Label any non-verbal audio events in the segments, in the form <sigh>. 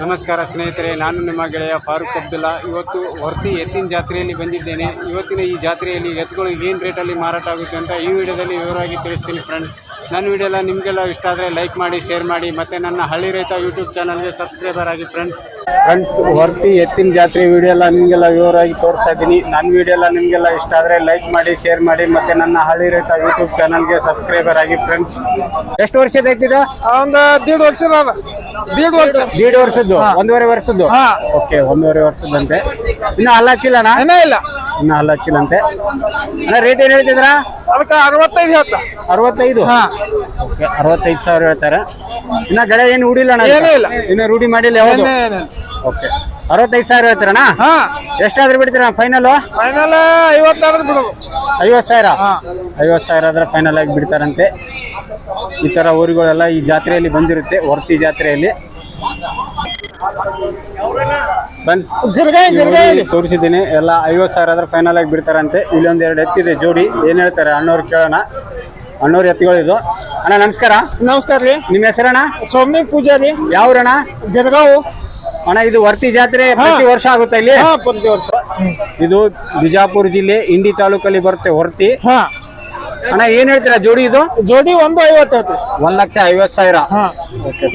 ನಮಸ್ಕಾರ ಸ್ನೇಹಿತರೆ, ನಾನು ನಿಮ್ಮ ಗೆಳೆಯ ಫಾರೂಕ್ ಅಬ್ದುಲ್ಲಾ. ಇವತ್ತು ಹೊರ್ತಿ ಎತ್ತಿನ ಜಾತ್ರೆಯಲ್ಲಿ ಬಂದಿದ್ದೇನೆ. ಇವತ್ತಿನ ಈ ಜಾತ್ರೆಯಲ್ಲಿ ಎತ್ತುಗಳು ಏನು ರೇಟಲ್ಲಿ ಮಾರಾಟ ಆಗುತ್ತೆ ಅಂತ ಈ ವಿಡಿಯೋದಲ್ಲಿ ವಿವರವಾಗಿ ತಿಳಿಸ್ತೀನಿ ಫ್ರೆಂಡ್ಸ್ ನನ್ನ ವಿಡಿಯೋ ಎಲ್ಲ ನಿಮಗೆಲ್ಲ ಇಷ್ಟ ಆದರೆ ಲೈಕ್ ಮಾಡಿ ಶೇರ್ ಮಾಡಿ, ಮತ್ತು ನನ್ನ ಹಳ್ಳಿ ರೈತ ಯೂಟ್ಯೂಬ್ ಚಾನಲ್ಗೆ ಸಬ್ಸ್ಕ್ರೈಬರ್ ಆಗಿ ಫ್ರೆಂಡ್ಸ್ ಫ್ರೆಂಡ್ಸ್ ಹೊರ್ತಿ ಎತ್ತಿನ ಜಾತ್ರೆ ವಿಡಿಯೋ ಎಲ್ಲ ನಿಮಗೆಲ್ಲ ವಿವರವಾಗಿ ತೋರಿಸ್ತಾ ಇದ್ದೀನಿ. ನನ್ನ ವಿಡಿಯೋ ಎಲ್ಲ ನಿಮಗೆಲ್ಲ ಇಷ್ಟ ಆದರೆ ಲೈಕ್ ಮಾಡಿ ಶೇರ್ ಮಾಡಿ ಮತ್ತು ನನ್ನ ಹಳ್ಳಿ ರೈತ ಯೂಟ್ಯೂಬ್ ಚಾನಲ್ಗೆ ಸಬ್ಸ್ಕ್ರೈಬರ್ ಆಗಿ ಫ್ರೆಂಡ್ಸ್ ಎಷ್ಟು ವರ್ಷದ ಐತಿದ ಒಂದು ದೀಡ್ ವರ್ಷದ ದೀಡ್ ವರ್ಷ. ದೀಡ್ ವರ್ಷದ್ದು? ಒಂದೂವರೆ ವರ್ಷದ್ದು? ಹಾ. ಓಕೆ ಒಂದೂವರೆ ವರ್ಷದಂತೆ ಇನ್ನು ಅಲ್ಲ ಹಚ್ಚಿಲ್ಲಣ್ಣ ಏನೇ ಇಲ್ಲ. ಇನ್ನು ಅಲ್ಲ ಹಚ್ಚಿಲ್ಲಂತೆ. ಅಣ್ಣ ರೇಟ್ ಏನು ಹೇಳ್ತಿದ್ರ? ಅದಕ್ಕೆ ಅರವತ್ತೈದು ಹೇಳ್ತ. ಅರವತ್ತೈದು? ಹಾಂ. ಓಕೆ ಅರವತ್ತೈದು ಸಾವಿರ ಹೇಳ್ತಾರೆ. ಇನ್ನ ಗಡೆ ಏನು ಉಡಿಲ್ಲ ಅಣ್ಣ ಏನೂ ಇಲ್ಲ. ಇನ್ನು ರೂಢಿ ಮಾಡಿಲ್ಲ ಯಾವಾಗ ಓಕೆ. ಅರವತ್ತೈದು ಸಾವಿರ ಹೇಳ್ತೀರಣ್ಣ? ಹಾ. ಎಷ್ಟಾದ್ರೂ ಬಿಡ್ತೀರಾ ಫೈನಲ್ ಫೈನಲ್ ಐವತ್ತಾದ್ರೂ ಬಿಡೋದು ಐವತ್ತು ಸಾವಿರ. ಐವತ್ತು ಸಾವಿರ ಆದ್ರೆ ಫೈನಲ್ ಆಗಿ ಬಿಡ್ತಾರಂತೆ. ಈ ಥರ ಊರುಗಳೆಲ್ಲ ಈ ಜಾತ್ರೆಯಲ್ಲಿ ಬಂದಿರುತ್ತೆ ವರ್ತಿ ಜಾತ್ರೆಯಲ್ಲಿ. ಫ್ರೆಂಡ್ಸ್ ತೋರಿಸಿದ್ದೀನಿ. ಎಲ್ಲ ಐವತ್ತು ಸಾವಿರ ಆದ್ರೆ ಫೈನಲ್ ಆಗಿ ಬಿಡ್ತಾರಂತೆ. ಇಲ್ಲೊಂದು ಎರಡು ಎತ್ತಿದೆ ಜೋಡಿ. ಏನು ಹೇಳ್ತಾರೆ ಅಣ್ಣವ್ರು ಕೇಳೋಣ. ಅಣ್ಣವ್ರ ಇದು. ಅಣ್ಣ ನಮಸ್ಕಾರ. ನಮಸ್ಕಾರ ರೀ. ನಿಮ್ಮ ಹೆಸರಣ್ಣ? ಸ್ವಾಮಿ ಪೂಜಾರಿ. ಯಾವ್ರಣ್ಣ? ಗಿರ್ಗಾವು ಅಣ್ಣ ಇದು ವರ್ತಿ ಜಾತ್ರೆ ಪ್ರತಿ ವರ್ಷ ಆಗುತ್ತೆ ಇಲ್ಲಿ? ಹಾ ಪ್ರತಿ ವರ್ಷ. ಇದು ಬಿಜಾಪುರ ಜಿಲ್ಲೆ ಇಂಡಿ ತಾಲೂಕಲ್ಲಿ ಬರುತ್ತೆ ವರ್ತಿ. ಹಾ. ಅಣ್ಣ ಏನ್ ಹೇಳ್ತೀರಾ ಜೋಡಿ ಇದು? ಜೋಡಿ ಒಂದು ಐವತ್ತು ಒಂದ್ ಲಕ್ಷ ಐವತ್ತು ಸಾವಿರ. ಹಾ.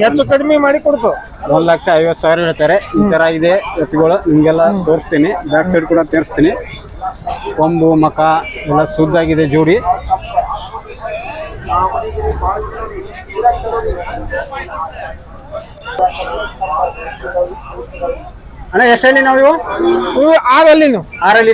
ಹೆಚ್ಚು ಕಡಿಮೆ ಮಾಡಿ ಕೊಡ್ತು. ಒಂದ್ ಲಕ್ಷ ಐವತ್ತು ಸಾವಿರ ಹೇಳ್ತಾರೆ. ಈ ತರ ಇದೆ ಎತ್ತುಗಳು ನಿಮ್ಗೆಲ್ಲ ತೋರಿಸ್ತೀನಿ. ಬ್ಯಾಕ್ ಸೈಡ್ ಕೂಡ ತೋರಿಸ್ತೀನಿ. ಕೊಂಬು ಮಕ ಎಲ್ಲ ಸುದ್ದಾಗಿದೆ ಜೋಡಿ. ಅಣ್ಣ ಎಷ್ಟಲ್ಲಿ ನಾವು ಇವು? ಇವು ಆರಲ್ಲಿ ಆರಲ್ಲಿ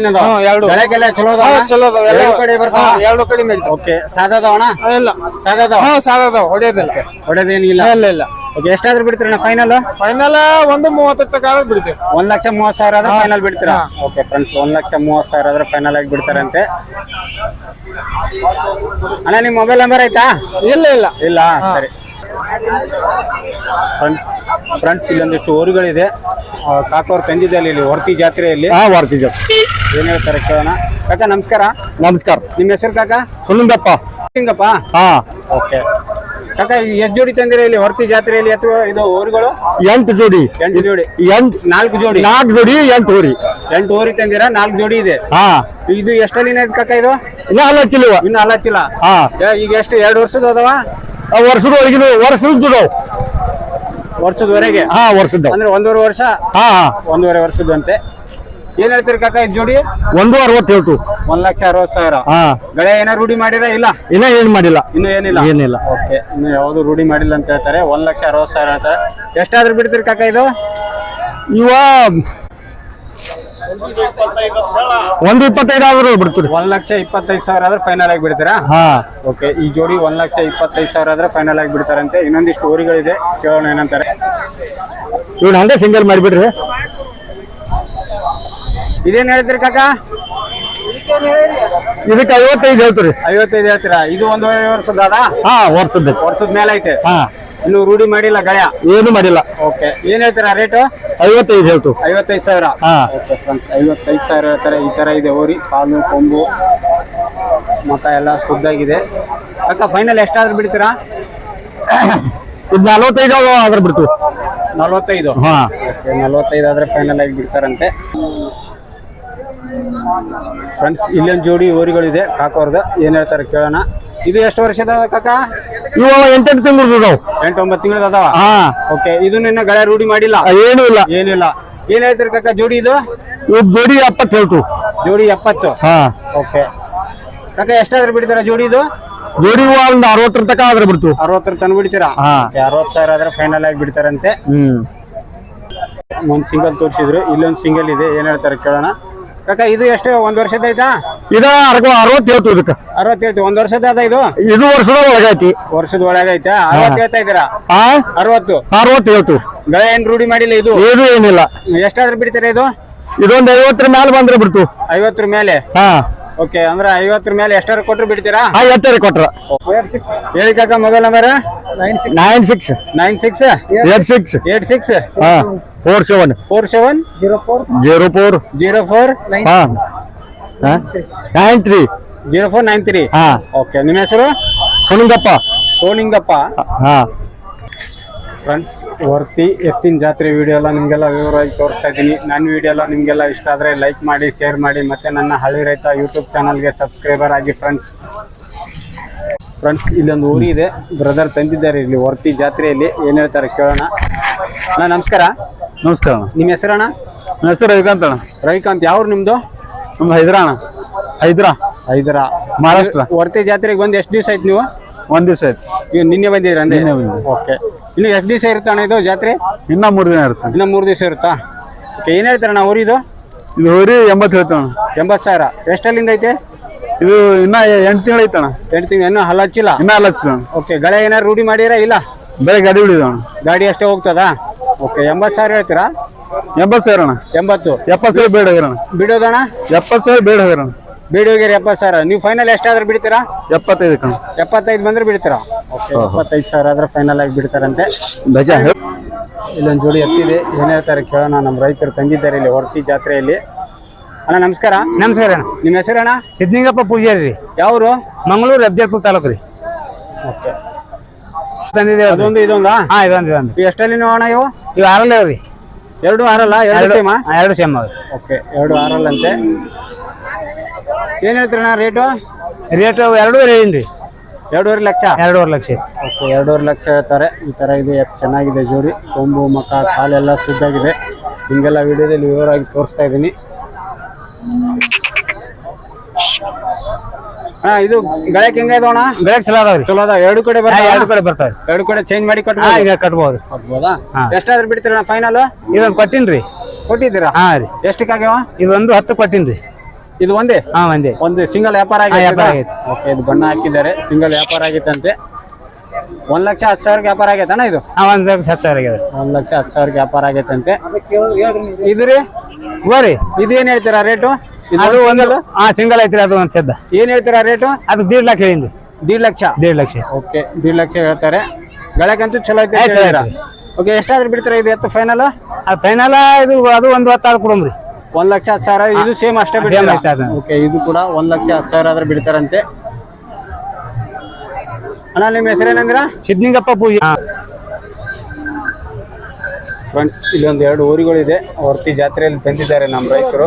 ಎರಡು. ಬೆಳಗ್ಗೆಲ್ಲ ಚಲೋ ಅದಾವ ಚಲೋ ಅದಾವ. ಎಲ್ಲ ಎರಡು ಕಡೆ ಬರ್ತಾವ? ಎರಡು ಕಡೆ ಮೇಲೆ ಓಕೆ ಸಾದದವಣ ಇಲ್ಲ ಸಾದದವ ಹಾ ಸಾಲ ಅದಾವ? ಹೊಡೆಯೋದಿಲ್ಲ. ಹೊಡೆದೇನಿಲ್ಲ ಇಲ್ಲ ಇಲ್ಲ. ಓಕೆ ಎಷ್ಟಾದ್ರೂ ಬಿಡ್ತೀರಣ್ಣ ಫೈನಲ್ ಫೈನಲ್ ಒಂದು ಮೂವತ್ತಕ್ಕೆ ತಕ ಆದ್ರೆ ಬಿಡ್ತೀವಿ. ಒಂದ್ ಲಕ್ಷ ಮೂವತ್ ಸಾವಿರ ಆದ್ರೆ ಫೈನಲ್ ಬಿಡ್ತೀರಾ? ಓಕೆ ಫ್ರೆಂಡ್ಸ್ ಒಂದ್ ಲಕ್ಷ ಮೂವತ್ ಸಾವಿರ ಆದ್ರೆ ಫೈನಲ್ ಆಗಿ ಬಿಡ್ತಾರಂತೆ. ಅಣ್ಣ ನಿಮ್ ಮೊಬೈಲ್ ನಂಬರ್ ಆಯ್ತಾ? ಇಲ್ಲ ಇಲ್ಲ. ಇಲ್ಲ ಸರಿ. Friends friends ಇಲ್ಲೊಂದಿಷ್ಟು ಊರುಗಳಿದೆ. ಕಾಕೋರ್ ತಂದಿದ್ದಲ್ಲಿ ಇಲ್ಲಿ ಹೊರ್ತಿ ಜಾತ್ರೆಯಲ್ಲಿ. ಹಾ ಜಾತ್ರೆ. ಏನ್ ಹೇಳ್ತಾರೆ ಕೇಳೋಣ. ಕಾಕ ನಮಸ್ಕಾರ. ನಮಸ್ಕಾರ. ನಿಮ್ಮ ಹೆಸರು ಕಾಕ? ಸುಲಿಂಗಪ್ಪ ಹಿಂಗಪ್ಪ ಹಾ. ಓಕೆ. ಕಾಕ ಎಷ್ಟು ಜೋಡಿ ತಂದಿರ ಇಲ್ಲಿ ಹೊರತಿ ಜಾತ್ರೆಯಲ್ಲಿ ಅಥವಾ ಇದು ಊರುಗಳು? ಎಂಟು ಜೋಡಿ. ಎಂಟು ಜೋಡಿ. ಎಂಟು ನಾಲ್ಕು ಜೋಡಿ. ನಾಲ್ಕು ಜೋಡಿ ಎಂಟು ಊರಿ. ಎಂಟು ಊರಿ ತಂದಿರ? ನಾಲ್ಕು ಜೋಡಿ ಇದೆ. ಹಾ. ಇದು ಎಷ್ಟಲ್ಲಿನ ಕಾಕ ಇದು? ಇನ್ನ ಚಿಲ್ವ. ಇನ್ನು ಹಲಚಿಲ್ಲ ಹಾ. ಈಗ ಎಷ್ಟು? ಎರಡು ವರ್ಷದ ಅದಾವ? ವರ್ಷದ ಒಳಗಿನ ವರ್ಷದ ಜೋಡವು ವರ್ಷದವರೆಗೆ? ಹಾ ವರ್ಷದ ಅಂದ್ರೆ ಒಂದೂವರೆ ವರ್ಷ? ಹಾ ಹಾ. ಒಂದೂವರೆ ವರ್ಷದಂತೆ ಏನ್ ಹೇಳ್ತೀರಿ ಕಾಕ ಇದ್ ಜೋಡಿ? ಒಂದು ಅರವತ್ತೇಳು. ಒಂದ್ ಲಕ್ಷ ಅರವತ್ ಸಾವಿರ. ಹಾ. ಗಳೆ ಏನೋ ರೂಢಿ ಮಾಡಿರ ಇಲ್ಲ? ಇಲ್ಲ ಏನ್ ಮಾಡಿಲ್ಲ. ಇನ್ನು ಏನಿಲ್ಲ? ಏನಿಲ್ಲ. ಓಕೆ. ಇನ್ನು ಯಾವ್ದು ರೂಢಿ ಮಾಡಿಲ್ಲ ಅಂತ ಹೇಳ್ತಾರೆ. ಒಂದ್ ಲಕ್ಷ ಅರವತ್ ಸಾವಿರ ಹೇಳ್ತಾರೆ. ಎಷ್ಟಾದ್ರೂ ಬಿಡ್ತೀರಿ ಕಾಕ ಇದು? ಇವ ಒಂದು ಇಪ್ಪತ್ತೈದು ಆದ್ರೂ ಬಿಡ್ತೀರಿ. ಒಂದ್ ಲಕ್ಷ ಇಪ್ಪತ್ತೈದು ಸಾವಿರ ಆದ್ರೆ ಫೈನಲ್ ಆಗಿ ಬಿಡ್ತೀರಾ? ಹಾ. ಓಕೆ ಈ ಜೋಡಿ ಒಂದ್ ಲಕ್ಷ ಇಪ್ಪತ್ತೈದು ಸಾವಿರ ಆದ್ರೆ ಫೈನಲ್ ಆಗಿ ಬಿಡ್ತಾರಂತೆ. ಇನ್ನೊಂದಿಷ್ಟು ಊರುಗಳಿದೆ ಕೇಳೋಣ ಏನಂತಾರೆ. ಇವ್ನ ಹಂಗೆ ಸಿಂಗಲ್ ಮಾಡಿಬಿಡ್ರಿ. ಇದೇನ್ ಹೇಳ್ತೀರಿ ಕಾಕ? ಇದಕ್ಕೆ ಐವತ್ತೈದು ಹೇಳ್ತೀರಿ. ಐವತ್ತೈದು ಹೇಳ್ತೀರಾ? ಇದು ಒಂದು ವರ್ಷದ ಹಾ ವರ್ಷದ ವರ್ಷದ ಮೇಲೆ ಐತೆ? ಹಾ. ಇನ್ನು ರೂಢಿ ಮಾಡಿಲ್ಲ ಗಳ್ಯ? ಏನು ಮಾಡಿಲ್ಲ. ಓಕೆ ಏನ್ ಹೇಳ್ತೀರಾ ರೇಟು ಐವತ್ತೈದು ಹೇಳ್ತು. ಐವತ್ತೈದು ಸಾವಿರ? ಹಾ. ಓಕೆ ಫ್ರೆಂಡ್ಸ್ ಐವತ್ತೈದು ಸಾವಿರ ಹೇಳ್ತಾರೆ ಈ ತರ ಇದೆ ಓರಿ ಕಾಲು ಕೊಂಬು ಮಕ ಎಲ್ಲ ಶುದ್ಧಾಗಿದೆ. ಅಕ್ಕ ಫೈನಲ್ ಎಷ್ಟಾದ್ರೂ ಬಿಡ್ತೀರಾ? <coughs> ಇದು ನಲವತ್ತೈದು ಆದ್ರೆ ಬಿಡ್ತು. ನಲ್ವತ್ತೈದು? ಹಾ. ಓಕೆ ನಲ್ವತ್ತೈದು ಆದ್ರೆ ಫೈನಲ್ ಆಗಿ ಬಿಡ್ತಾರಂತೆ. ಫ್ರೆಂಡ್ಸ್ ಇಲ್ಲೊಂದು ಜೋಡಿ ಹೋರಿಗಳಿದೆ ಕಾಕೋರ್ದು. ಏನ್ ಹೇಳ್ತಾರೆ ಕೇಳೋಣ. ಇದು ಎಷ್ಟು ವರ್ಷದ ಕಾಕ? ಇವ ಎಂಟೆಂಟು ತಿಂಗಳು ನಾವು. ಎಂಟು ಒಂಬತ್ತು ತಿಂಗಳು ಅದಾವ? ಹಾ. ಓಕೆ ಇದು ನಿನ್ನ ಗಳೆ ರೂಢಿ ಮಾಡಿಲ್ಲ? ಏನೂ ಇಲ್ಲ. ಏನಿಲ್ಲ ಏನ್ ಹೇಳ್ತೀರಿ ಕಕ್ಕ ಜೋಡಿ ಇದು? ಇವ್ ಜೋಡಿ ಎಪ್ಪತ್ತು ಹೇಳ್ತು. ಜೋಡಿ ಎಪ್ಪತ್ತು? ಹಾ. ಓಕೆ. ಕಾಕ ಎಷ್ಟಾದ್ರೂ ಬಿಡ್ತಾರ ಜೋಡಿ ಇದು? ಜೋಡಿ ಹೂವ ಒಂದು ಅರವತ್ತರ ತಕ ಆದ್ರೆ ಬಿಡ್ತು. ಅರವತ್ತರ ತನಕ ಬಿಡ್ತೀರಾ? ಹಾ. ಅರವತ್ತು ಸಾವಿರ ಆದ್ರೆ ಫೈನಲ್ ಆಗಿ ಬಿಡ್ತಾರಂತೆ. ಹ್ಮ್. ಒಂದ್ ಸಿಂಗಲ್ ತೋರಿಸಿದ್ರು ಇಲ್ಲೊಂದು ಸಿಂಗಲ್ ಇದೆ. ಏನ್ ಹೇಳ್ತಾರೆ ಕೇಳೋಣ. ಕಾಕ ಇದು ಎಷ್ಟು? ಒಂದ್ ವರ್ಷದ ಐತಾ ಇದ ಅರ್ಗ ಅರವತ್ತು ಹೇಳ್ತು ಇದಕ್ಕ. ಅರವತ್ತು ಒಂದ್ ವರ್ಷದ ಅದ ಇದು? ಇದು ವರ್ಷದ ಒಳಗೈತಿ. ವರ್ಷದ ಒಳಗೈತೆ ಅರವತ್ತು ಹೇಳ್ತಾ ಇದ್ದೀರಾ? ಆ? ಅರವತ್ತು? ಅರವತ್ತು ಹೇಳ್ತು ಗಳೆ ಏನ್ ರೂಢಿ ಮಾಡಿಲ್ಲ ಇದು? ಏನು ಏನಿಲ್ಲ. ಎಷ್ಟಾದ್ರೂ ಬಿಡ್ತೀರಾ ಇದು? ಇದೊಂದು ಐವತ್ತರ ಮೇಲೆ ಬಂದ್ರೆ ಬಿಡ್ತು. ಐವತ್ತರ ಮೇಲೆ? ಹಾ. ಓಕೆ ಅಂದ್ರೆ ಐವತ್ತರ ಮೇಲೆ ಎಷ್ಟಾದ್ರು ಕೊಟ್ರು ಬಿಡ್ತೀರಾ? ಹಾ ಎಟ್ಟರೆ ಕೊಟ್ರ. ಹೇಳಿ ಕಾಕ mobile number nine six. Nine six? Eight six. Eight six? ಹಾ. Four seven four seven zero four zero four ಹಾ nine three zero four nine three ಹಾ ಓಕೆ ನಿಮ್ಮ ಹೆಸರು? ಸೋನಿಂಗಪ್ಪ. ಸೋನಿಂಗಪ್ಪ. ಹಾ ಫ್ರೆಂಡ್ಸ್ ವರ್ತಿ ಎತ್ತಿನ ಜಾತ್ರೆ ವಿಡಿಯೋ ಎಲ್ಲ ನಿಮಗೆಲ್ಲ ವಿವರವಾಗಿ ತೋರಿಸ್ತಾ ಇದ್ದೀನಿ. ನನ್ನ ವಿಡಿಯೋ ಎಲ್ಲ ನಿಮಗೆಲ್ಲ ಇಷ್ಟ ಆದರೆ ಲೈಕ್ ಮಾಡಿ ಶೇರ್ ಮಾಡಿ ಮತ್ತು ನನ್ನ ಹಳ್ಳಿ ರೈತ ಯೂಟ್ಯೂಬ್ ಚಾನಲ್ಗೆ ಸಬ್ಸ್ಕ್ರೈಬರ್ ಆಗಿ ಫ್ರೆಂಡ್ಸ್ ಫ್ರೆಂಡ್ಸ್ ಇಲ್ಲೊಂದು ಊರಿ ಇದೆ. ಬ್ರದರ್ ತಂದಿದ್ದಾರೆ ಇಲ್ಲಿ ವರ್ತಿ ಜಾತ್ರೆಯಲ್ಲಿ. ಏನು ಹೇಳ್ತಾರೆ ಕೇಳೋಣ. ನಮಸ್ಕಾರ. ನಮಸ್ಕಾರ ಅಣ್ಣ. ನಿಮ್ಮ ಹೆಸರಣ್ಣ ನನ್ನ ಹೆಸರು ರವಿಕಾಂತ್ ಅಣ್ಣ. ರವಿಕಾಂತ್ ಯಾವ್ರು ನಿಮ್ಮದು ನಮ್ದು ಹೈದ್ರಾ ಅಣ್ಣ. ಹೈದ್ರಾ. ಐದರ ಮಹಾರಾಷ್ಟ್ರ. ಹೊರತೆ ಜಾತ್ರೆಗೆ ಬಂದು ಎಷ್ಟು ದಿವಸ ಆಯ್ತು ನೀವು? ಒಂದ್ ದಿವಸ ಆಯ್ತು. ನೀವು ನಿನ್ನೆ ಬಂದಿದ್ದೀರ ಅಂದ್ರೆ ನಿನ್ನೆ ಬಂದಿದ್ದೆ. ಓಕೆ. ಇನ್ನು ಎಷ್ಟು ದಿವಸ ಇರುತ್ತೆ ಅಣ್ಣ ಇದು ಜಾತ್ರೆ? ಇನ್ನ ಮೂರು ದಿನ ಇರುತ್ತೆ ಇನ್ನ ಮೂರು ದಿವಸ ಇರುತ್ತಾ? ಓಕೆ ಏನು ಹೇಳ್ತಾರಣ್ಣ ಊರಿ ಇದು? ಹೋರಿ ಎಂಬತ್ತು ಹೇಳ್ತಾವ ಅಣ್ಣ. ಎಂಬತ್ತು ಸಾವಿರ. ಎಷ್ಟಲ್ಲಿಂದ ಐತೆ? ಇದು ಇನ್ನ ಎಂಟು ತಿಂಗಳು ಐತಣ ಎಂಟು ತಿಂಗಳು ಇನ್ನೂ ಹಲ್ಲ ಹಚ್ಚಿಲ್ಲ? ಇನ್ನ ಹಲ್ಲ ಹಚ್ಚಿಲ್ಲ ಅಣ್ಣ. ಓಕೆ ಗಳೆ ಏನಾರು ರೂಢಿ ಮಾಡಿರಾ ಇಲ್ಲ? ಬೇರೆ ಗಾಡಿ ಬಿಡಿದ ಅಣ್ಣ. ಗಾಡಿ ಅಷ್ಟೇ ಹೋಗ್ತದಾ? ಓಕೆ ಎಂಬತ್ತು ಸಾವಿರ ಹೇಳ್ತೀರಾ? ಎಂಬತ್ತು ಸಾವಿರ ಅಣ್ಣ. ಎಂಬತ್ತು. ಎಪ್ಪತ್ತು ಸಾವಿರ ಬೇಡ ಹೋಗಿರೋಣ ಅಣ್ಣ. ಬಿಡೋದಣ್ಣ? ಎಪ್ಪತ್ತು ಸಾವಿರ ಬೇಡ ಹೋಗಿರೋಣ ಅಣ್ಣ. ಬಿಡಿ ಹೋಗಿರಿ ಎಪ್ಪತ್ತು ಸಾವಿರ. ನೀವು ಫೈನಲ್ ಎಷ್ಟಾದ್ರೂ ಬಿಡ್ತೀರಾ? ಎಪ್ಪತ್ತೈದು ಕಣ ಎಪ್ಪತ್ತೈದು ಬಂದ್ರೆ ಬಿಡ್ತೀರಾ? ಓಕೆ ಎಪ್ಪತ್ತೈದು ಸಾವಿರ ಆದ್ರೆ ಫೈನಲ್ ಆಗಿ ಬಿಡ್ತಾರಂತೆ. ಇಲ್ಲೊಂದು ಜೋಡಿ ಎತ್ತಿದೆ. ಏನು ಹೇಳ್ತಾರೆ ಕೇಳೋಣ. ನಮ್ಮ ರೈತರು ತಂದಿದ್ದಾರೆ ಇಲ್ಲಿ ಹೊರತಿ ಜಾತ್ರೆಯಲ್ಲಿ. ಅಣ್ಣ ನಮಸ್ಕಾರ. ನಮಸ್ಕಾರ ಅಣ್ಣ. ನಿಮ್ಮ ಹೆಸರಣ್ಣ ಸಿದ್ನಿಂಗಪ್ಪ ಪೂಜಾರಿ ರೀ. ಯಾವರು? ಮಂಗಳೂರು ಅಬ್ಜಲ್ಪುರ್ ತಾಲೂಕು ರೀ. ಓಕೆ. ತಂದಿದ್ದೇವೆ ಅದು ಅದೊಂದು ಇದೊಂದಾ? ಹಾ ಇದೊಂದು ಇದೊಂದು. ಇವು ಎಷ್ಟಲ್ಲಿ ಅಣ್ಣ ಇವು? ಇವು ಆರಲ್ಲ ರೀ ಎರಡು ಆರಲ್ಲ ಎರಡು ಸೇಮಾ ಎರಡು ಸೇಮ್ ಅವ್ರಿ. ಓಕೆ ಎರಡು ಆರಲ್ಲ ಅಂತೆ ಏನು ಹೇಳ್ತೀರಣ್ಣ ರೇಟು ರೇಟ್ ಎರಡೂವರೆ ಹೇಳಿನಿ ರೀ ಎರಡೂವರೆ ಲಕ್ಷ? ಎರಡೂವರೆ ಲಕ್ಷ. ಓಕೆ ಎರಡೂವರೆ ಲಕ್ಷ ಹೇಳ್ತಾರೆ. ಈ ಥರ ಇದೆ ಚೆನ್ನಾಗಿದೆ ಜೋಡಿ. ಕೊಂಬು ಮಕ ಕಾಲೆಲ್ಲ ಶುದ್ಧಾಗಿದೆ. ನಿಮಗೆಲ್ಲ ವಿಡಿಯೋದಲ್ಲಿ ವಿವರವಾಗಿ ತೋರಿಸ್ತಾ ಇದ್ದೀನಿ. ಹಾ ಇದು ಗಳಕ್ ಹೆಂಗ ಅಣ್ಣ? ಗಳಕ್ ಚಲೋ ಅದಾವ ರೀ ಚಲೋ ಅದಾವ. ಎರಡು ಕಡೆ ಬರ್ತಾರೆ ಬರ್ತಾವ ಎರಡು ಕಡೆ ಬರ್ತಾವೆ ಎರಡು ಕಡೆ ಚೇಂಜ್ ಮಾಡಿ ಕಟ್ಬೋದು? ಈಗ ಕಟ್ಬೋದು. ಕಟ್ಬೋದಾ. ಎಷ್ಟಾದ್ರೂ ಬಿಡ್ತೀರಣ್ಣ ಫೈನಲ್ ಇದೊಂದು ಕೊಟ್ಟಿನ್ರಿ ರೀ. ಕೊಟ್ಟಿದ್ದೀರಾ? ಹಾ ರೀ. ಎಷ್ಟಕ್ಕಾಗ್ಯಾವ? ಇದೊಂದು ಹತ್ತು ಕೊಟ್ಟಿನ್ರಿ ಇದು ಒಂದೇ? ಹಾ ಒಂದೇ. ಒಂದು ಸಿಂಗಲ್ ವ್ಯಾಪಾರ ಆಗಿತ್ತು ಆಗೈತೆ. ಓಕೆ ಇದು? ಬಣ್ಣ ಹಾಕಿದ್ದಾರೆ. ಸಿಂಗಲ್ ವ್ಯಾಪಾರ ಆಗೈತಂತೆ. ಒಂದ್ ಲಕ್ಷ ಹತ್ತು ಸಾವಿರಕ್ಕೆ ವ್ಯಾಪಾರ ಆಗೈತಣ್ಣ ಇದು? ಹಾ ಲಕ್ಷ ಹತ್ತು ಸಾವಿರ ಆಗ್ಯದ ಒಂದ್ ಲಕ್ಷ ಹತ್ತು ಸಾವಿರಕ್ಕೆ ವ್ಯಾಪಾರ ಆಗೈತಂತೆ. ಇದು ರೀ? ಬರ್ರಿ ಇದು ಏನ್ ಹೇಳ್ತೀರಾ ರೇಟು? ಅದು ಒಂದಲ್ಲ ಹಾ ಸಿಂಗಲ್ ಐತ್ರಿ ಅದು ಒಂದ್ ಸದ್ದ. ಏನ್ ಹೇಳ್ತೀರಾ ರೇಟು ಅದು ದೀಡ್ ಲಕ್ಷ ಹೇಳಿನಿ ರೀ ದೀಡ್ ಲಕ್ಷ? ದೇಡ್ ಲಕ್ಷ. ಓಕೆ ದೀಡ್ ಲಕ್ಷ ಹೇಳ್ತಾರೆ. ಗಳಕ್ಕಂತೂ ಚಲೋ ಐತೆ ಓಕೆ ಎಷ್ಟಾದ್ರೂ ಬಿಡ್ತಾರೆ ಇದು ಎತ್ತು ಫೈನಲ್ ಅದು ಫೈನಲ್ ಇದು ಅದು ಒಂದು ಹತ್ತು ಸಾವಿರ ಕೊಡಮ್ರಿ. ಒಂದ್ ಲಕ್ಷ ಹತ್ತು ಸಾವಿರ ಇದು ಸೇಮ್ ಅಷ್ಟೇ Same ಬಿಡ್ತೀರಾ? ಅದು. ಓಕೆ ಇದು ಕೂಡ ಒಂದ್ ಲಕ್ಷ ಹತ್ತು ಸಾವಿರ ಆದ್ರೆ ಬಿಡ್ತಾರಂತೆ. ಅಣ್ಣ ನಿಮ್ಮ ಹೆಸರೇನಂದ್ರ? ಸಿದ್ನಿಂಗಪ್ಪ ಪೂಜೆ. ಹಾ. ಫ್ರೆಂಡ್ಸ್ ಇಲ್ಲೊಂದು ಎರಡು ಊರುಗಳಿದೆ. ಹೊರತಿ ಜಾತ್ರೆಯಲ್ಲಿ ತಂದಿದ್ದಾರೆ ನಮ್ಮ ರೈತರು.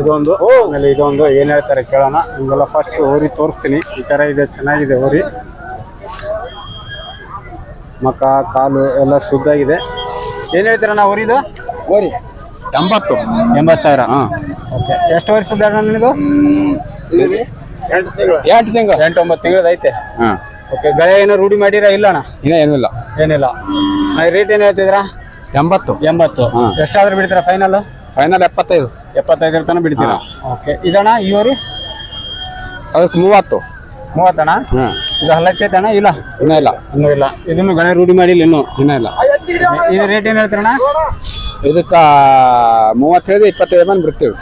ಇದೊಂದು. ಆಮೇಲೆ ಇದೊಂದು. ಏನ್ ಹೇಳ್ತಾರೆ ಕೇಳೋಣ. ನಿಮ್ಗೆಲ್ಲ ಫಸ್ಟ್ ಊರಿ ತೋರಿಸ್ತೀನಿ. ಈ ತರ ಇದೆ ಚೆನ್ನಾಗಿದೆ ಊರಿ. ಮಕ ಕಾಲು ಎಲ್ಲ ಶುದ್ಧಾಗಿದೆ. ಏನು ಹೇಳ್ತೀರಣ್ಣ ಊರಿದು? ಊರಿ. ಎಂಬತ್ತು. ಎಂಬತ್ತು ಸಾವಿರ. ಓಕೆ ಎಷ್ಟು ವರ್ಷದ ಇದು ಎಂಟು ತಿಂಗಳು. ಎಂಟು ಒಂಬತ್ತು ತಿಂಗಳದ್ದು ಐತೆ. ಹಾಂ. ಓಕೆ ಗಳೆ ಏನೋ ರೂಢಿ ಮಾಡಿರ ಇಲ್ಲ ಅಣ್ಣ ಇನ್ನ ಏನಿಲ್ಲ. ಏನಿಲ್ಲ. ರೇಟ್ ಏನು ಹೇಳ್ತಿದ್ರಾ ಎಂಬತ್ತು. ಎಂಬತ್ತು. ಎಷ್ಟಾದ್ರೂ ಬಿಡ್ತೀರಾ ಫೈನಲ್ ಫೈನಲ್ ಎಪ್ಪತ್ತೈದು. ಎಪ್ಪತ್ತೈದರ ತನಕ ಬಿಡ್ತೀರಾ? ಓಕೆ. ಇದಣ್ಣ ಇವರು? ಅದಕ್ಕೆ ಮೂವತ್ತು. ಮೂವತ್ತಣ್ಣ? ಇದು ಹಲ್ಲಚ್ಚೈತಣ್ಣ ಇಲ್ಲ? ಇನ್ನೂ ಇಲ್ಲ. ಇನ್ನೂ ಇಲ್ಲ. ಇದನ್ನು ಗಣೆ ರೂಢಿ ಮಾಡಿಲ್ಲ ಇನ್ನೂ? ಇನ್ನ ಇಲ್ಲ. ಇದು ರೇಟ್ ಏನು ಹೇಳ್ತೀರಣ್ಣ? ಇದಕ್ಕೆ ಮೂವತ್ತೈದು ಇಪ್ಪತ್ತೈದು ಬಂದು ಬಿಡ್ತೀವಿ.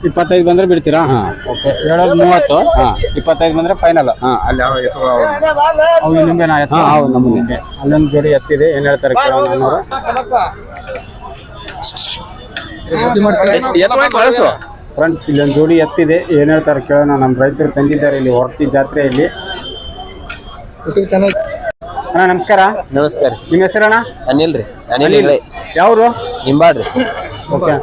ಇಪ್ಪತ್ತೈದು ಬಂದ್ರೆ ಬಿಡ್ತೀರಾ? ಹಾ. ಓಕೆ ಹೇಳೋದು ಮೂವತ್ತು ಹಾಂ. ಇಪ್ಪತ್ತೈದು ಬಂದ್ರೆ ಫೈನಲ್ ಹಾ ಅಲ್ಲಿ ಯಾವ ಅವು. ಅವು ನಿಂಬೆನ ಎತ್ತು ಹಾಂ ಹೌದು ನಮ್ಮನೆ ಅಲ್ಲೊಂದು ಜೋಡಿ ಎತ್ತಿದೆ ಏನು ಹೇಳ್ತಾರೆ ಕೇಳೋಣ ಅನ್ನೋರು ಫ್ರೆಂಡ್ಸ್ ಇಲ್ಲೊಂದು ಜೋಡಿ ಎತ್ತಿದೆ ಏನು ಹೇಳ್ತಾರೆ ಕೇಳೋಣ. ನಮ್ಮ ರೈತರು ತಂದಿದ್ದಾರೆ ಇಲ್ಲಿ ಹೊರತಿ ಜಾತ್ರೆಯಲ್ಲಿ ಅಣ್ಣ ನಮಸ್ಕಾರ. ನಮಸ್ಕಾರ. ನಿಮ್ಮ ಹೆಸರಣ್ಣ? ಅನಿಲ್ ರೀ. ಅನಿಲ್ ಇಲ್ಲ ಯಾವ್ರು? ನಿಂಬಾಡ್ರಿ ಓಕೆ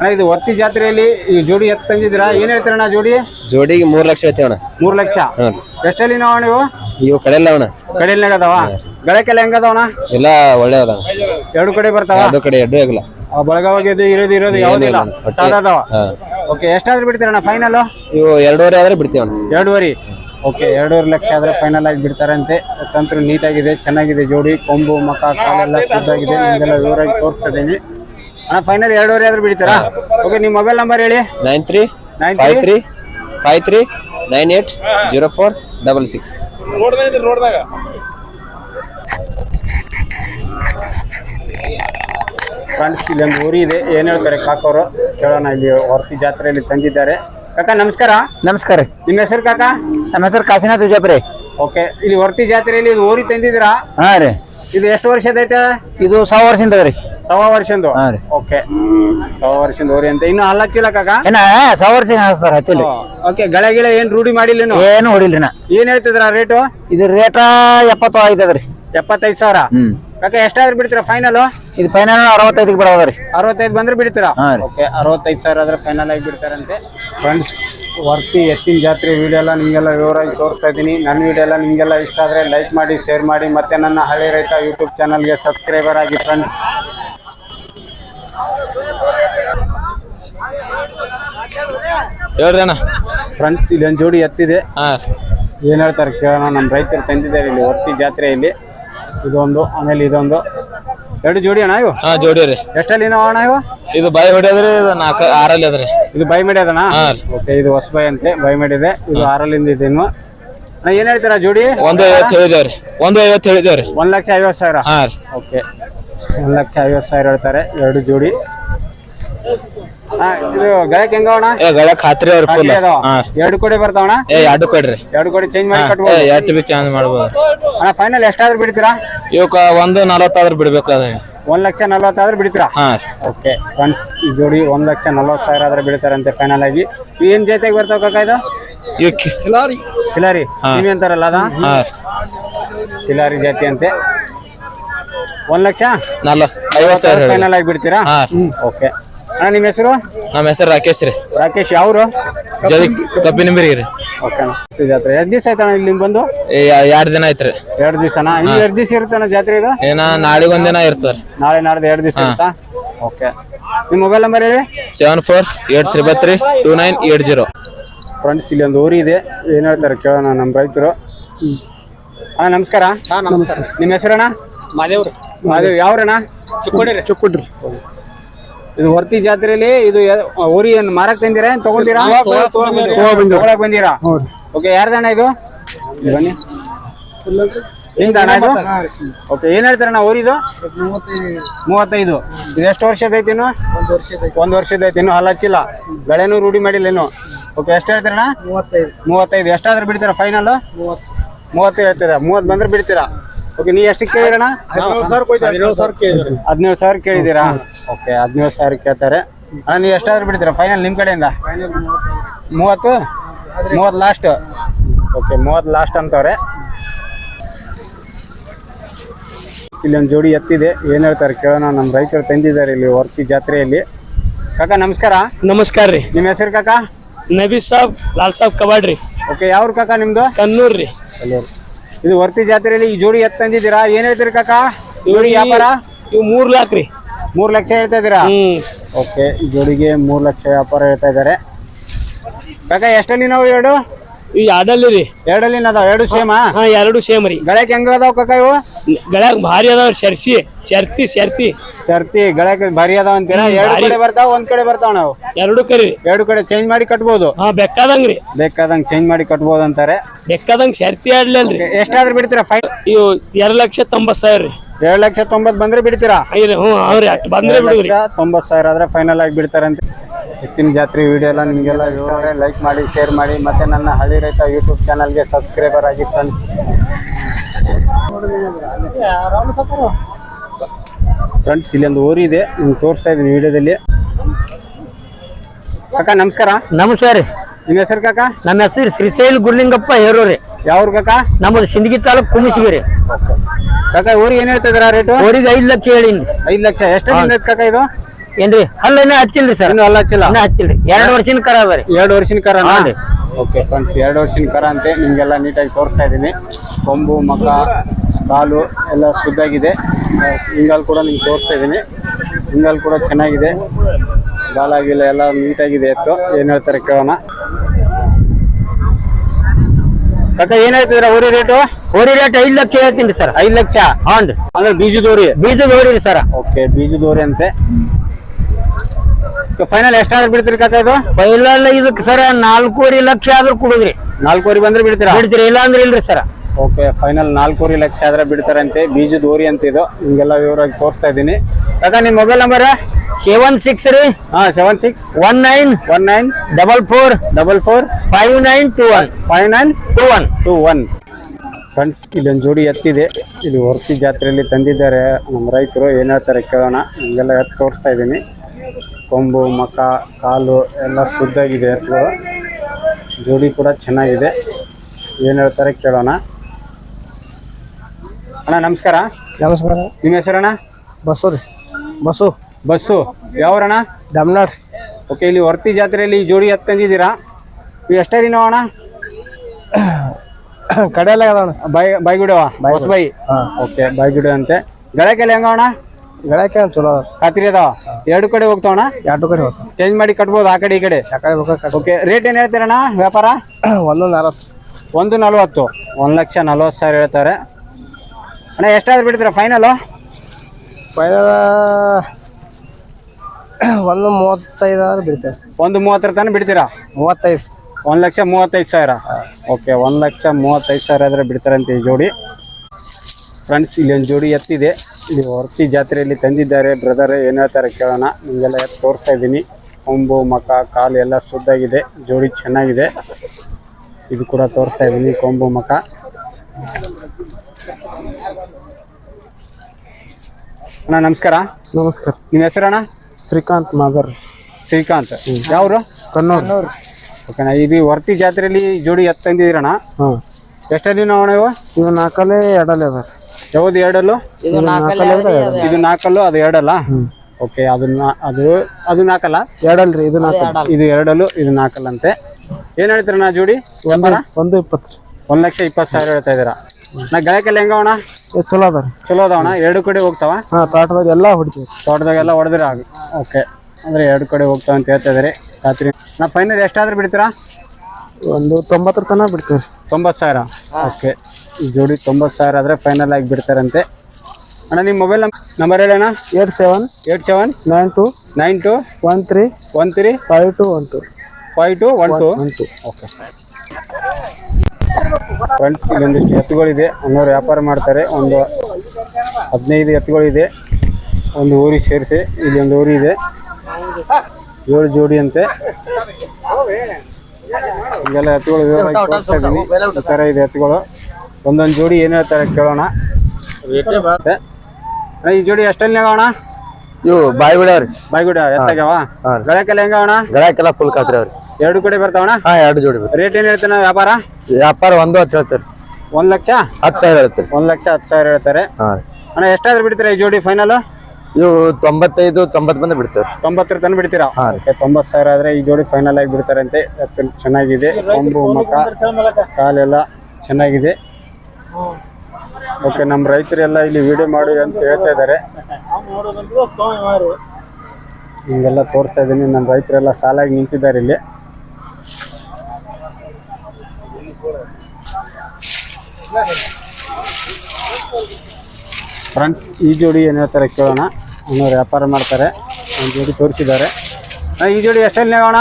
ಅಣ್ಣ ಇದು ವರ್ತಿ ಜಾತ್ರೆಯಲ್ಲಿ ಈ ಜೋಡಿ ಎತ್ತು ತಂದಿದ್ದೀರಾ? ಏನು ಹೇಳ್ತೀರಣ್ಣ ಜೋಡಿ? ಜೋಡಿಗೆ ಮೂರ್ ಲಕ್ಷ ಹೇಳ್ತೀವಿ ಅಣ್ಣ. ಮೂರ್ ಲಕ್ಷ. ಹ್ಞೂ ಎಷ್ಟಲ್ಲಿ ನಾವು ನೀವು ಇವು? ಕಡೆಯಲ್ಲ ಅಣ್ಣ. ಕಡೆಯಲ್ನಾಗ ಅದಾವ ಗಳಕ್ಕೆಲ್ಲ ಹೆಂಗದವಣ ಎಲ್ಲ ಒಳ್ಳೆ ಅದಾವ ಎರಡು ಕಡೆ ಬರ್ತಾವ? ಅದು ಕಡೆ ಎಡ್ಡು ಆಗಿಲ್ಲ. ಆ ಬಳಗವಾಗಿದ್ದು ಇರೋದು ಇರೋದು ಯಾವುದಿಲ್ಲ. ಇಲ್ಲ ಸಾದಾ ಅದಾವ? ಹಾ. ಓಕೆ ಎಷ್ಟಾದ್ರೂ ಬಿಡ್ತೀರಣ್ಣ ಫೈನಲ್ ಇವು ಎರಡೂವರೆ ಆದ್ರೆ ಬಿಡ್ತೇವಣ ಎರಡೂವರೆ? ಓಕೆ ಎರಡೂವರೆ ಲಕ್ಷ ಆದ್ರೆ ಫೈನಲ್ ಆಗಿ ಬಿಡ್ತಾರಂತೆ. ತಂತ್ರ ನೀಟಾಗಿದೆ ಚೆನ್ನಾಗಿದೆ ಜೋಡಿ ಕೊಂಬು ಮಕ ಕಾಲೆಲ್ಲ ಶುದ್ಧಾಗಿದೆ. ನಿಮಗೆಲ್ಲ ವಿವರವಾಗಿ ತೋರಿಸ್ತಾ ಇದ್ದೀನಿ. ಅಣ್ಣ ಫೈನಲ್ ಎರಡೂವರೆ ಆದ್ರೂ ಬಿಡ್ತೀರಾ? ಓಕೆ ನಿಮ್ಮ ಮೊಬೈಲ್ ನಂಬರ್ ಹೇಳಿ. Nine three nine five? Three five three nine eight zero four double six friends ಇಲ್ಲೊಂದು ಊರಿ ಇದೆ. ಏನು ಹೇಳ್ತಾರೆ ಕಾಕೋರು ಕೇಳೋಣ ಇಲ್ಲಿ ವರ್ತಿ ಜಾತ್ರೆಯಲ್ಲಿ ತಂದಿದ್ದಾರೆ ಕಾಕ ನಮಸ್ಕಾರ. ನಮಸ್ಕಾರ ರೀ. ನಿಮ್ಮ ಹೆಸರು ಕಾಕ? ನಮ್ಮ ಹೆಸರು ಕಾಶಿನಾಥ್ ವಿಜಯಪುರ ಓಕೆ ಇಲ್ಲಿ ವರ್ತಿ ಜಾತ್ರೆಯಲ್ಲಿ ಇದು ಊರಿ ತಂದಿದ್ದೀರಾ? ಹಾ ರೀ. ಇದು ಎಷ್ಟು ವರ್ಷದೈತೆ ಇದು ಸಾವಿರ ವರ್ಷದಿಂದ ರೀ. ಸವಾ ವರ್ಷಂದು? ಹಾ ರೀ. ಓಕೆ. ಸವಾ ವರ್ಷದ ಊರಿ ಅಂತ. ಇನ್ನು ಹಲ್ಲಚ್ಚಿಲ್ಲ ಕಾಕ? ಏನ ಸಾವಿರ ವರ್ಷ ಹಾಸ್ತಾರ ಹಚ್ಚಿಲ್ಲ. ಓಕೆ. ಗಳೆ ಗಿಳೆ ಏನ್ ರೂಢಿ ಮಾಡಿಲ್ಲ ಇನ್ನು? ಏನು ಹೊಡಿಲ್ರಿ ನಾ ಏನ್ ಹೇಳ್ತಿದ್ರ ರೇಟು? ಇದು ರೇಟ ಎಪ್ಪತ್ತು ಐತದ ರೀ. ಎಪ್ಪತ್ತೈದು ಸಾವಿರ? ಹ್ಮ್. ಕಾಕ ಎಷ್ಟಾದ್ರೂ ಬಿಡ್ತೀರಾ ಫೈನಲ್ ಇದು ಫೈನಲ್ ಅರವತ್ತೈದಕ್ಕೆ ಬಿಡೋದ್ರಿ ಅರವತ್ತೈದು ಬಂದ್ರೆ ಬಿಡ್ತೀರಾ? ಹಾ ರೀ. ಓಕೆ. ಅರವತ್ತೈದು ಸಾವಿರ ಆದ್ರೆ ಫೈನಲ್ ಆಗಿ ಬಿಡ್ತಾರಂತೆ. ಫ್ರೆಂಡ್ಸ್ ವರ್ತಿ ಎತ್ತಿನ ಜಾತ್ರೆ ವಿಡಿಯೋ ಎಲ್ಲ ನಿಮಗೆಲ್ಲ ವಿವರವಾಗಿ ತೋರಿಸ್ತಾ ಇದ್ದೀನಿ. ನನ್ನ ವಿಡಿಯೋ ಎಲ್ಲ ನಿಮಗೆಲ್ಲ ಇಷ್ಟ ಆದರೆ ಲೈಕ್ ಮಾಡಿ ಶೇರ್ ಮಾಡಿ. ಮತ್ತೆ ನನ್ನ ಹಳೆ ರೈತ ಯೂಟ್ಯೂಬ್ ಚಾನಲ್ಗೆ ಸಬ್ಸ್ಕ್ರೈಬರ್ ಆಗಿ ಫ್ರೆಂಡ್ಸ್ ಹೇಳ್ರಿ ಅಣ್ಣ ಫ್ರೆಂಡ್ಸ್ ಇಲ್ಲೊಂದು ಜೋಡಿ ಎತ್ತಿದೆ. ಹಾ. ಏನು ಹೇಳ್ತಾರೆ ಕೇಳೋಣ. ನಮ್ಮ ರೈತರು ತಂದಿದ್ದಾರೆ ಇಲ್ಲಿ ಒಟ್ಟಿ ಜಾತ್ರೆ ಇಲ್ಲಿ ಇದೊಂದು ಆಮೇಲೆ ಇದೊಂದು. ಎರಡು ಜೋಡಿ ಅಣ್ಣ ಇವು? ಹಾ ಜೋಡಿ ರೀ. ಎಷ್ಟಲ್ಲಿ ನಾವು ಅಣ್ಣ ಇವು? ಇದು ಬಾಯಿ ಹೊಡಿಯೋದ್ರಿ ಇದು ನಾಲ್ಕು ಆರಲ್ಲಿ ಅದ್ರಿ ಇದು ಬೈ ಮಾಡ್ಯದಣ್ಣ ಹಾ ರೀ. ಓಕೆ ಇದು ಹೊಸಬೈ ಅಂತೆ ಬೈ ಮಾಡಿದೆ ಇದು ಆರಲ್ಲಿಂದ ಇದೆ ಇನ್ನು. ಅಣ್ಣ ಏನು ಹೇಳ್ತೀರಾ ಜೋಡಿ? ಒಂದು ಐವತ್ತು ಹೇಳಿದೇವ್ರಿ ಒಂದು ಐವತ್ತು ಹೇಳಿದೇವ್ರಿ ಒಂದು ಲಕ್ಷ ಐವತ್ತು ಸಾವಿರ? ಹಾ ರೀ. ಓಕೆ ಒಂದು ಲಕ್ಷ ಐವತ್ತು ಸಾವಿರ ಹೇಳ್ತಾರೆ ಎರಡು ಜೋಡಿ. ಗಳಕ್ ಹೆಂಗವಣ ಏ ಗಳ ಖಾತ್ರಿ ಅವ್ರಿ ಫುಲ್ ಎರಡು ಕೋಡಿ ಬರ್ತಾವಣ ಏ ಎರಡು ಕೊಡ್ರಿ. ಎರಡು ಕೋಡಿ ಚೇಂಜ್ ಮಾಡಿ ಕಟ್ಬೋದು. ಎರಡು ಬಿ ಚೇಂಜ್ ಮಾಡ್ಬೋದು. ಅಣ್ಣ ಫೈನಲ್ ಎಷ್ಟಾದ್ರೂ ಬಿಡ್ತೀರಾ? ಇವಕ್ಕ ಒಂದು ನಲವತ್ತಾದ್ರೂ ಬಿಡ್ಬೇಕು ಅದ. ಒಂದ್ ಲಕ್ಷ ನಲ್ವತ್ತಾದ್ರೂ ಬಿಡ್ತೀರಾ? ಓಕೆ ಫ್ರೆಂಡ್ಸ್ ಈ ಜೋಡಿ ಒಂದ್ ಲಕ್ಷ ನಲ್ವತ್ತು ಸಾವಿರ ಆದ್ರೆ ಬಿಡ್ತಾರಂತೆ ಫೈನಲ್ ಆಗಿ. ಏನ್ ಜೊತೆಗೆ ಬರ್ತಾವ ಕಾಕ ಇದು? ಕಿಲಾರಿ. ಸೀಮೆ ಅಂತಾರಲ್ಲ ಅದ? ಕಿಲಾರಿ ಜಾತಿ ಅಂತೆ. ಒಂದ್ ಲಕ್ಷ? ನಲ್ವತ್ತು ಐವತ್ತು ಸಾವಿರ ಹೇಳಿ ಫೈನಲ್ ಆಗಿ ಬಿಡ್ತೀರಾ? ಹಾ. ಓಕೆ ಅಣ್ಣ ನಿಮ್ಮ ಹೆಸರು? ನಮ್ಮ ಹೆಸರು ರಾಕೇಶ್ ರೀ. ರಾಕೇಶ್ ಯಾವ್ರು? ಜದಿ ಕಪ್ಪಿ ನಿಂಬರಿ ರೀ. ಓಕೆ ಅಣ್ಣ. ಜಾತ್ರೆ. ಎಷ್ಟು ದಿವಸ ಆಯ್ತಣ್ಣ ಇಲ್ಲಿ ಬಂದು? ಎರಡು ದಿನ ಐತ್ರಿ ಎರಡು ದಿವಸನಾ? ಇನ್ನು ಎರಡು ದಿವಸ ಇರುತ್ತಣ್ಣ ಜಾತ್ರೆ ಇದು? ಏನ ನಾಳೆಗೆ ಒಂದಿನ ಇರ್ತಾರ. ನಾಳೆ ನಾಡ್ದು ಎರಡು ದಿವಸ ಇರುತ್ತಾ? ಓಕೆ. ನಿಮ್ಮ ಮೊಬೈಲ್ ನಂಬರ್ ಹೇಳಿ? Seven four eight triple three two nine eight zero. Friends ಇಲ್ಲಿ ಒಂದು ಊರಿ ಇದೆ. ಏನು ಹೇಳ್ತಾರೆ ಕೇಳೋಣ ನಮ್ಮ ರೈತರು. ಅಣ್ಣ ನಮಸ್ಕಾರ. ನಮಸ್ಕಾರ. ನಿಮ್ಮ ಹೆಸರಣ್ಣ? ಮಾದೇವ್ರಿ ಮಾದೇವ್ ಯಾವ್ರಣ್ಣ? ಚುಕ್ಕೋಡಿ ಚುಕ್ಕೋಡ್ರಿ ಇದು ವರ್ತಿ ಜಾತ್ರೆಯಲ್ಲಿ ಇದು ಯ- ಊರಿ ಏನ್ ಮಾರಕ್ ತಂದಿರಾ ಏನ್ ತಗೊಂಡಿರಾ? ತಗೊಳಕ್ ಬಂದಿರಾ ಓಕೆ ಯಾರ್ದಣ್ಣ ಇದು? ಇಲ್ಲಿ ಬನ್ನಿ ನಿಮ್ದಣ್ಣ ಇದು? ಓಕೆ ಏನ್ ಹೇಳ್ತಾರಣ್ಣ ಊರಿದು? ಮೂವತ್ತೈದು. ಇದು ಎಷ್ಟು ವರ್ಷದ ಐತಿ ಇನ್ನು? ಒಂದು ವರ್ಷದ ಐತಿ ಇನ್ನು ಹಲ್ಲ ಹಚ್ಚಿಲ್ಲ. ಗಳೆನೂ ರೂಢಿ ಮಾಡಿಲ್ಲ ಇನ್ನು. ಓಕೆ ಎಷ್ಟು ಹೇಳ್ತೀರಣ್ಣ? ಮೂವತ್ತೈದು. ಎಷ್ಟಾದ್ರೂ ಬಿಡ್ತೀರಾ ಫೈನಲ್ ಮೂವತ್ತೈದು ಹೇಳ್ತೀರಾ? ಮೂವತ್ತು ಬಂದ್ರೆ ಬಿಡ್ತೀರಾ? ಓಕೆ ನೀ ಎಷ್ಟಕ್ಕೆ ಕೇಳಿರಣ್ಣ ಹದಿನೇಳು ಸಾವಿರ ಕೇಳಿದ್ದೀರಾ. ಓಕೆ ಹದಿನೇಳು ಸಾವಿರ ಕೇಳ್ತಾರೆ. ಅಣ್ಣ ನೀವು ಎಷ್ಟಾದ್ರೂ ಬಿಡ್ತೀರಾ? ಫೈನಲ್ ನಿಮ್ಮ ಕಡೆಯಿಂದ? ಮೂವತ್ತು? ಮೂವತ್ತು ಲಾಸ್ಟ್ ಓಕೆ ಮೂವತ್ತು ಲಾಸ್ಟ್ ಅಂತವ್ರೆ. ಇಲ್ಲಿ ಒಂದು ಜೋಡಿ ಎತ್ತಿದೆ. ಏನು ಹೇಳ್ತಾರೆ ಕೇಳೋಣ. ನಮ್ಮ ರೈತರು ತಂದಿದ್ದಾರೆ ಇಲ್ಲಿ ವರ್ತಿ ಜಾತ್ರೆಯಲ್ಲಿ. ಕಾಕ ನಮಸ್ಕಾರ. ನಮಸ್ಕಾರ ರೀ. ನಿಮ್ಮ ಹೆಸರು ಕಾಕ? ನಬಿ ಸಾಬ್ ಲಾಲ್ ಸಾಬ್ ಕಬಾಡ್ರಿ. ಓಕೆ ಯಾವ್ರು ಕಾಕ ನಿಮ್ದು? ಕನ್ನೂರ್ ರೀ. ಇದು ವರ್ತಿ ಜಾತ್ರೆಯಲ್ಲಿ ಈ ಜೋಡಿ ಎತ್ ತಂದಿದ್ದೀರಾ? ಏನ್ ಹೇಳ್ತೀರಿ ಕಾಕ? ಜೋಡಿ ವ್ಯಾಪಾರ? ಇವು ಮೂರ್ ಲಕ್ಷ ರೀ. ಮೂರ್ ಲಕ್ಷ ಹೇಳ್ತಾ ಇದ್ದೀರಾ? ಓಕೆ ಈ ಜೋಡಿಗೆ ಮೂರ್ ಲಕ್ಷ ವ್ಯಾಪಾರ ಹೇಳ್ತಾ ಇದ್ದಾರೆ. ಕಾಕ ಎಷ್ಟಲ್ಲಿ ನಾವು ಎರಡು? ಇವು ಯಾಡಲ್ಲಿ ರೀ. ಎರಡಲ್ಲಿ ಅದಾವ ಎರಡು ಸೇಮಾ? ಹಾ ಎರಡು ಸೇಮ್ ರೀ. ಗಳಕ್ಕೆ ಹೆಂಗ ಅದಾವ ಕಕ್ಕ ಇವು? ಗಳಕ್ ಭಾರಿ ಅದಾವ ಶರ್ಸಿ ಶರ್ತಿ ಶರ್ತಿ. ಸರ್ತಿ ಗಳಕ್ ಭಾರಿ ಅದಾವ ಅಂತೇಳಿ ಎರಡು. ಕಡೆ ಬರ್ತಾವ ಒಂದ್ ಕಡೆ ಬರ್ತಾವ ನಾವು. ಎರಡು ಕರಿ ಎರಡು ಕಡೆ ಚೇಂಜ್ ಮಾಡಿ ಕಟ್ಬೋದು. ಹಾ ಬೆಕ್ಕಾದಂಗ್ ರೀ. ಬೇಕಾದಂಗ್ ಚೇಂಜ್ ಮಾಡಿ ಕಟ್ಬೋದು ಅಂತಾರೆ ಬೆಕ್ಕಾದಂಗ್ ಶರ್ತಿ ಆಡ್ಲಲ್ರಿ ಎಷ್ಟಾದ್ರೂ ಬಿಡ್ತೀರಾ? ಫೈವ್ ಇವು ಎರಡು ಲಕ್ಷ ತೊಂಬತ್ ಸಾವಿರ ರೀ. ಎರಡು ಲಕ್ಷ ತೊಂಬತ್ ಬಂದ್ರೆ ಬಿಡ್ತೀರಾ? ತೊಂಬತ್ ಹ್ಞೂ ಅವ್ರಿ ಅಟ್ ಬಂದ್ರೆ ಎರಡು ಬಿಡುದ್ರಿ. ಲಕ್ಷ ತೊಂಬತ್ತು ಸಾವಿರ ಆದ್ರೆ ಫೈನಲ್ ಆಗಿ ಬಿಡ್ತಾರಂತೆ. ಎತ್ತಿನ ಜಾತ್ರೆ ವಿಡಿಯೋ ಎಲ್ಲ ನಿಮಗೆಲ್ಲ ಲೈಕ್ ಮಾಡಿ ಶೇರ್ ಮಾಡಿ ಮತ್ತೆ ನನ್ನ ಹಳ್ಳಿ ರೈತ ಯೂಟ್ಯೂಬ್ ಚಾನಲ್ಗೆ ಸಬ್ಸ್ಕ್ರೈಬರ್ ಆಗಿ ಫ್ರೆಂಡ್ಸ್ ಫ್ರೆಂಡ್ಸ್ ಇಲ್ಲೊಂದು ಊರಿ ಇದೆ ನಿಮ್ಗೆ ತೋರಿಸ್ತಾ ಇದ್ದೀನಿ ವಿಡಿಯೋದಲ್ಲಿ. ಅಕ್ಕ ನಮಸ್ಕಾರ. ನಮಸ್ಕಾರ ರೀ. ನಿಮ್ಮ ಹೆಸರು ಕಾಕ? ನಮ್ಮ ಹೆಸರು ಶ್ರೀಶೈಲ್ ಗುರ್ಲಿಂಗಪ್ಪ ಹೇರೋ ರೀ ಯಾವ್ರು ಕಾಕ ನಮ್ಮದು ಸಿಂದಗಿ ತಾಲೂಕ್ ಕುಮಿಸಿಗಿರಿ ಕಾಕ ಊರಿಗೆ ಏನು ಹೇಳ್ತಾ ಇದ್ದೀರಾ ರೇಟು ಊರಿಗೆ ಐದು ಲಕ್ಷ ಹೇಳೀನಿ ಐದ್ ಲಕ್ಷ. ಎಷ್ಟು ಕಾಕ ಇದು? ಏನ್ರಿ ಅಲ್ಲ ಇನ್ನ ಹಚ್ಚಿಲ್ರಿ ಸರ್. ಇನ್ನೂ ಅಲ್ಲ ಹಚ್ಚಿಲ್ಲ? ಇನ್ನೂ ಹಚ್ಚಿಲ್ರಿ. ಎರಡು ವರ್ಷಿನ ಕರ ಅದ ರೀ. ಎರಡು ವರ್ಷದ ಕರ ಓಕೆ ಫ್ರೆಂಡ್ಸ್ ಎರಡು ವರ್ಷದ ಕರ ಅಂತೆ. ನಿಮಗೆಲ್ಲ ನೀಟಾಗಿ ತೋರಿಸ್ತಾ ಇದ್ದೀನಿ. ಕೊಂಬು ಮಗ ಕಾಲು ಎಲ್ಲ ಶುದ್ಧಾಗಿದೆ. ಹಿಂಗಾಲ್ ಕೂಡ ನಿಮ್ಗೆ ತೋರಿಸ್ತಾ ಇದ್ದೀನಿ. ಹಿಂಗಾಲ್ ಕೂಡ ಚೆನ್ನಾಗಿದೆ. ಗಾಲಾಗಿಲ್ಲ ಗೀಲ ಎಲ್ಲ ನೀಟಾಗಿದೆ ಎತ್ತು. ಏನು ಹೇಳ್ತಾರೆ ಕೇಳೋಣ. ಕಾಕ ಏನಾಯ್ತದ್ರ ಊರಿ ರೇಟು? ಹೋರಿ ರೇಟ್ ಐದು ಲಕ್ಷ ಹೇಳ್ತೀನಿ ಸರ್. ಐದು ಲಕ್ಷ? ಹಾನ್ ರೀ ಅಂದ್ರೆ ಬೀಜದೋರಿ ಬೀಜದ ಹೋರಿ ರೀ ಸರ್. ಓಕೆ ಬೀಜದೋರಿ ಅಂತೆ. ಫೈನಲ್ ಎಷ್ಟಾದ್ರೂ ಬಿಡ್ತೀರಿ ಕಾಕ ಇದು? ಫೈನಲ್ ಇದಕ್ಕೆ ಸರ್ ನಾಲ್ಕೂವರೆ ಲಕ್ಷ ಆದ್ರೂ ಕೊಡುದ್ರಿ. ನಾಲ್ಕೂವರೆ ಬಂದ್ರೆ ಬಿಡ್ತೀರಾ? ಬಿಡ್ತೀರಿ ಇಲ್ಲ ಅಂದ್ರೆ ಇಲ್ರಿ ಸರ್. ಓಕೆ ಫೈನಲ್ ನಾಲ್ಕೂವರೆ ಲಕ್ಷ ಆದ್ರೆ ಬಿಡ್ತಾರಂತೆ. ಬೀಜದ ಓರಿ ಅಂತ ಇದು. ಹಿಂಗೆಲ್ಲ ವಿವರವಾಗಿ ತೋರಿಸ್ತಾ ಇದ್ದೀನಿ. ಕಾಕ ನಿಮ್ಮ ಮೊಬೈಲ್ ನಂಬರ್ ಸೆವೆನ್ ಸಿಕ್ಸ್ ರೀ ಹಾ seven six one nine one nine double four double four five nine two one five nine two one two one friends ಇಲ್ಲೊಂದು ಜೋಡಿ ಎತ್ತಿದೆ. ಇದು ಹೊರತಿ ಜಾತ್ರೆಯಲ್ಲಿ ತಂದಿದ್ದಾರೆ. ನಮ್ಮ ರೈತರು ಏನು ಹೇಳ್ತಾರೆ ಕೇಳೋಣ. ಹಿಂಗೆಲ್ಲ ಎತ್ತು ತೋರಿಸ್ತಾ ಇದ್ದೀನಿ. ಕೊಂಬು ಮಕ ಕಾಲು ಎಲ್ಲ ಶುದ್ಧಾಗಿದೆ ಎತ್ತುಗಳು. ಜೋಡಿ ಕೂಡ ಚೆನ್ನಾಗಿದೆ. ಏನು ಹೇಳ್ತಾರೆ ಕೇಳೋಣ. ಅಣ್ಣ ನಮಸ್ಕಾರ. ನಮಸ್ಕಾರ. ನಿಮ್ಮ ಹೆಸರಣ್ಣ? ಬಸ್ಸು ರೀ. ಬಸ್ಸು ಬಸ್ಸು ಯಾವ್ರಣ್ಣ? ಡಮ್ನಾಡ್ ಓಕೆ ಇಲ್ಲಿ ವರ್ತಿ ಜಾತ್ರೆಯಲ್ಲಿ ಈ ಜೋಡಿ ಹತ್ತು ತಂದಿದ್ದೀರಾ ನೀವು ಎಷ್ಟೇ ರೀ ಅಣ್ಣ? <coughs> ಕಡೆಯಲ್ಲ ಅಣ್ಣ ಬಾಯ್ ಬಾಯ್ಗುಡವ ಹೊಸಬಾಯಿ ಓಕೆ ಬಾಯ್ಗುಡ ಅಂತೆ. ಗಳಕೆಲ್ಲ ಹೆಂಗ ಅಣ್ಣ? ಗಳಕೆ ಚಲೋ ಖಾತ್ರಿ ಅದಾವ? ಎರಡು ಕಡೆ ಹೋಗ್ತಾವಣ ಎರಡು ಕಡೆ ಹೋಗ್ತಾವ. ಚೇಂಜ್ ಮಾಡಿ ಕಟ್ಬೋದು ಆ ಕಡೆ ಈ ಕಡೆ? ಓಕೆ ರೇಟ್ ಏನು ಹೇಳ್ತೀರಣ್ಣ ವ್ಯಾಪಾರ? ಒಂದು <coughs> ಅರವತ್ತು ಒಂದು ನಲವತ್ತು. ಒಂದು ಲಕ್ಷ ನಲವತ್ತು ಸಾವಿರ ಹೇಳ್ತಾರೆ. ಅಣ್ಣ ಎಷ್ಟಾದ್ರೂ ಬಿಡ್ತೀರಾ ಫೈನಲು ಫೈನಲ್ ಒಂದು ಮೂವತ್ತೈದು ಬಿಡ್ತೀರ ಬಿಡ್ತೇವೆ. ಒಂದು ಮೂವತ್ತರ ತನಕ ಬಿಡ್ತೀರಾ? ಮೂವತ್ತೈದು. ಒಂದು ಲಕ್ಷ ಮೂವತ್ತೈದು ಸಾವಿರ. ಓಕೆ ಒಂದು ಲಕ್ಷ ಮೂವತ್ತೈದು ಸಾವಿರ ಆದರೆ ಬಿಡ್ತಾರಂತೆ ಈ ಜೋಡಿ. ಫ್ರೆಂಡ್ಸ್ ಇಲ್ಲಿ ಒಂದು ಜೋಡಿ ಎತ್ತಿದೆ. ಇಲ್ಲಿ ಹೊರ್ತಿ ಜಾತ್ರೆಯಲ್ಲಿ ತಂದಿದ್ದಾರೆ. ಬ್ರದರ್ ಏನು ಹೇಳ್ತಾರೆ ಕೇಳೋಣ. ನಿಮಗೆಲ್ಲ ಎತ್ತು ತೋರಿಸ್ತಾ ಇದ್ದೀನಿ. ಕೊಂಬು ಮಕ ಕಾಲು ಎಲ್ಲ ಸುದ್ದಾಗಿದೆ ಜೋಡಿ ಚೆನ್ನಾಗಿದೆ. ಇದು ಕೂಡ ತೋರಿಸ್ತಾ ಇದ್ದೀನಿ ಕೊಂಬು ಮಕ. ಅಣ್ಣ ನಮಸ್ಕಾರ. ನಮಸ್ಕಾರ. ನಿಮ್ಮ ಹೆಸರಣ್ಣ ಶ್ರೀಕಾಂತ್ ಮಾದರ್. ಶ್ರೀಕಾಂತ್. ಯಾವ್ರು? ಕನ್ನೂರ್ ಓಕೆನಾ ಇದು ವರ್ತಿ ಜಾತ್ರೆಯಲ್ಲಿ ಜೋಡಿ ಎತ್ತು ತಂದಿದ್ದೀರಣ್ಣ ಹಾಂ. ಎಷ್ಟಲ್ಲಿ ನಾವು ಅಣ್ಣ ಇವು? ನಾಲ್ಕಲ್ಲೇ ಎರಡಲ್ಲ ಅದಾರ ಯಾವ್ದು ಎರಡಲ್ಲು? ಇದು ನಾಲ್ಕಲ್ಲೇ ಇದು ನಾಲ್ಕಲ್ಲು ಅದು ಎರಡಲ್ಲ? ಓಕೆ ಅದನ್ನ ಅದು ಅದು ನಾಲ್ಕಲ್ಲ? ಎರಡಲ್ಲ ರೀ ಇದು ನಾಲ್ಕು ಇದು ಎರಡಲ್ಲು ಇದು ನಾಲ್ಕಲ್ಲಂತೆ. ಏನು ಹೇಳ್ತೀರಣ್ಣ ಜೋಡಿ? ಒಂದು ಒಂದು ಇಪ್ಪತ್ತು. ರೀ ಒಂದು ಲಕ್ಷ ಇಪ್ಪತ್ತು ಸಾವಿರ ಹೇಳ್ತಾ ಇದ್ದೀರಾ. ನಾ ಗಳಕ್ಕೆಲ್ಲ ಹೆಂಗವಣ ಎಷ್ಟು ಚಲೋ ಅದ ರೀ ಚಲೋ ಅದಾವಣ ಎರಡು ಕಡೆ ಹೋಗ್ತಾವ? ಹಾಂ ತೋಟದಾಗ ಎಲ್ಲ ಹೊಡಿತೀವಿ. ತೋಟದಾಗೆಲ್ಲ ಹೊಡೆದ್ರೆ ಆಗ ಓಕೆ ಅಂದ್ರೆ ಎರಡು ಕಡೆ ಹೋಗ್ತಾವ ಅಂತ ಹೇಳ್ತಾ ಇದ್ದಾರೆ ರಾತ್ರಿ ನಾ ಫೈನಲ್ ಎಷ್ಟಾದ್ರೂ ಬಿಡ್ತೀರಾ? ಒಂದು ತೊಂಬತ್ತರ ತನಕ ಬಿಡ್ತೀವಿ. ರೀ ತೊಂಬತ್ತು ಸಾವಿರ? ಓಕೆ ಈ ಜೋಡಿ ತೊಂಬತ್ತು ಸಾವಿರ ಆದರೆ ಫೈನಲ್ ಆಗಿ ಬಿಡ್ತಾರಂತೆ. ಅಣ್ಣ ನಿಮ್ಮ mobile number ಹೇಳಣ್ಣ? Eight seven eight seven nine two nine two one three one three five two one two five two one two. One two. Okay friends ಇಲ್ಲೊಂದಿಷ್ಟು ಎತ್ತುಗಳಿದೆ. ಅನ್ನೋರು ವ್ಯಾಪಾರ ಮಾಡ್ತಾರೆ. ಒಂದು ಹದಿನೈದು ಎತ್ತುಗಳಿದೆ. ಒಂದು ಊರಿಗೆ ಸೇರಿಸಿ ಇಲ್ಲಿ ಒಂದು ಊರಿ ಇದೆ. ಏಳು ಜೋಡಿ ಅಂತೆ. ಹಿಂಗೆಲ್ಲ ಎತ್ತುಗಳು ವಿವರವಾಗಿ ತೋರಿಸ್ತಾ ಇದ್ದೀನಿ. ಈ ಥರ ಇದೆ ಎತ್ತುಗಳು. ಒಂದೊಂದು ಜೋಡಿ ಏನು ಹೇಳ್ತಾರೆ ಕೇಳೋಣ. ಅಣ್ಣ, ಈ ಜೋಡಿ ಎಷ್ಟಲ್ಲಿ ಅಣ್ಣ? ಇವು ಬಾಯ್ಗುಡ ಎತ್ತಾಗ್ಯಾವ? ಗಳಕ್ಕೆಲ್ಲ ಹೆಂಗವಣ ಗಳಕ್ಕೆಲ್ಲ ಫುಲ್ ಕಾತ್ರಿ ಅವ್ರಿ. ಎರಡು ಕಡೆ ಬರ್ತಾವಣ ಹಾಂ ಎರಡು ಜೋಡಿ ರೇಟ್ ಏನ್ ಹೇಳ್ತಾನೆ ವ್ಯಾಪಾರ? ವ್ಯಾಪಾರ ಒಂದು ಹತ್ತು ಹೇಳ್ತಾರೆ. ಒಂದ್ ಲಕ್ಷ? ಹತ್ತು ಸಾವಿರ ಹೇಳ್ತಾರೆ. ಒಂದ್ ಲಕ್ಷ ಹತ್ತು ಸಾವಿರ ಹೇಳ್ತಾರೆ. ಹಾಂ ರೀ. ಅಣ್ಣ ಎಷ್ಟಾದ್ರೂ ಬಿಡ್ತೀರಾ ಈ ಜೋಡಿ ಫೈನಲ್ ಇವು ತೊಂಬತ್ತೈದು ತೊಂಬತ್ತು ಬಂದ ಬಿಡ್ತಾರೆ ತೊಂಬತ್ತರ ತಂದು ಬಿಡ್ತೀರಾ? ಓಕೆ ತೊಂಬತ್ತು ಸಾವಿರ ಆದ್ರೆ ಈ ಜೋಡಿ ಫೈನಲ್ ಆಗಿ ಬಿಡ್ತಾರಂತೆ. ಎತ್ತು ಚೆನ್ನಾಗಿದೆ. ಕೊಂಬು ಮಕ ಕಾಲೆಲ್ಲ ಚೆನ್ನಾಗಿದೆ. ಓಕೆ ನಮ್ಮ ರೈತರೆಲ್ಲ ಇಲ್ಲಿ ವಿಡಿಯೋ ಮಾಡಿ ಅಂತ ಹೇಳ್ತಾ ಇದ್ದಾರೆ. ನಿಮಗೆಲ್ಲ ತೋರಿಸ್ತಾ ಇದ್ದೀನಿ. ನಮ್ಮ ರೈತರೆಲ್ಲ ಸಾಲಾಗಿ ನಿಂತಿದ್ದಾರೆ ಇಲ್ಲಿ. ಫ್ರೆಂಡ್ಸ್, ಈ ಜೋಡಿ ಏನು ಹೇಳ್ತಾರೆ ಕೇಳೋಣ. ಅನ್ನೋರು ವ್ಯಾಪಾರ ಮಾಡ್ತಾರೆ. ಒಂದು ಜೋಡಿ ತೋರಿಸಿದ್ದಾರೆ. ಈ ಜೋಡಿ ಎಷ್ಟಲ್ಲಿ ಅಣ್ಣ?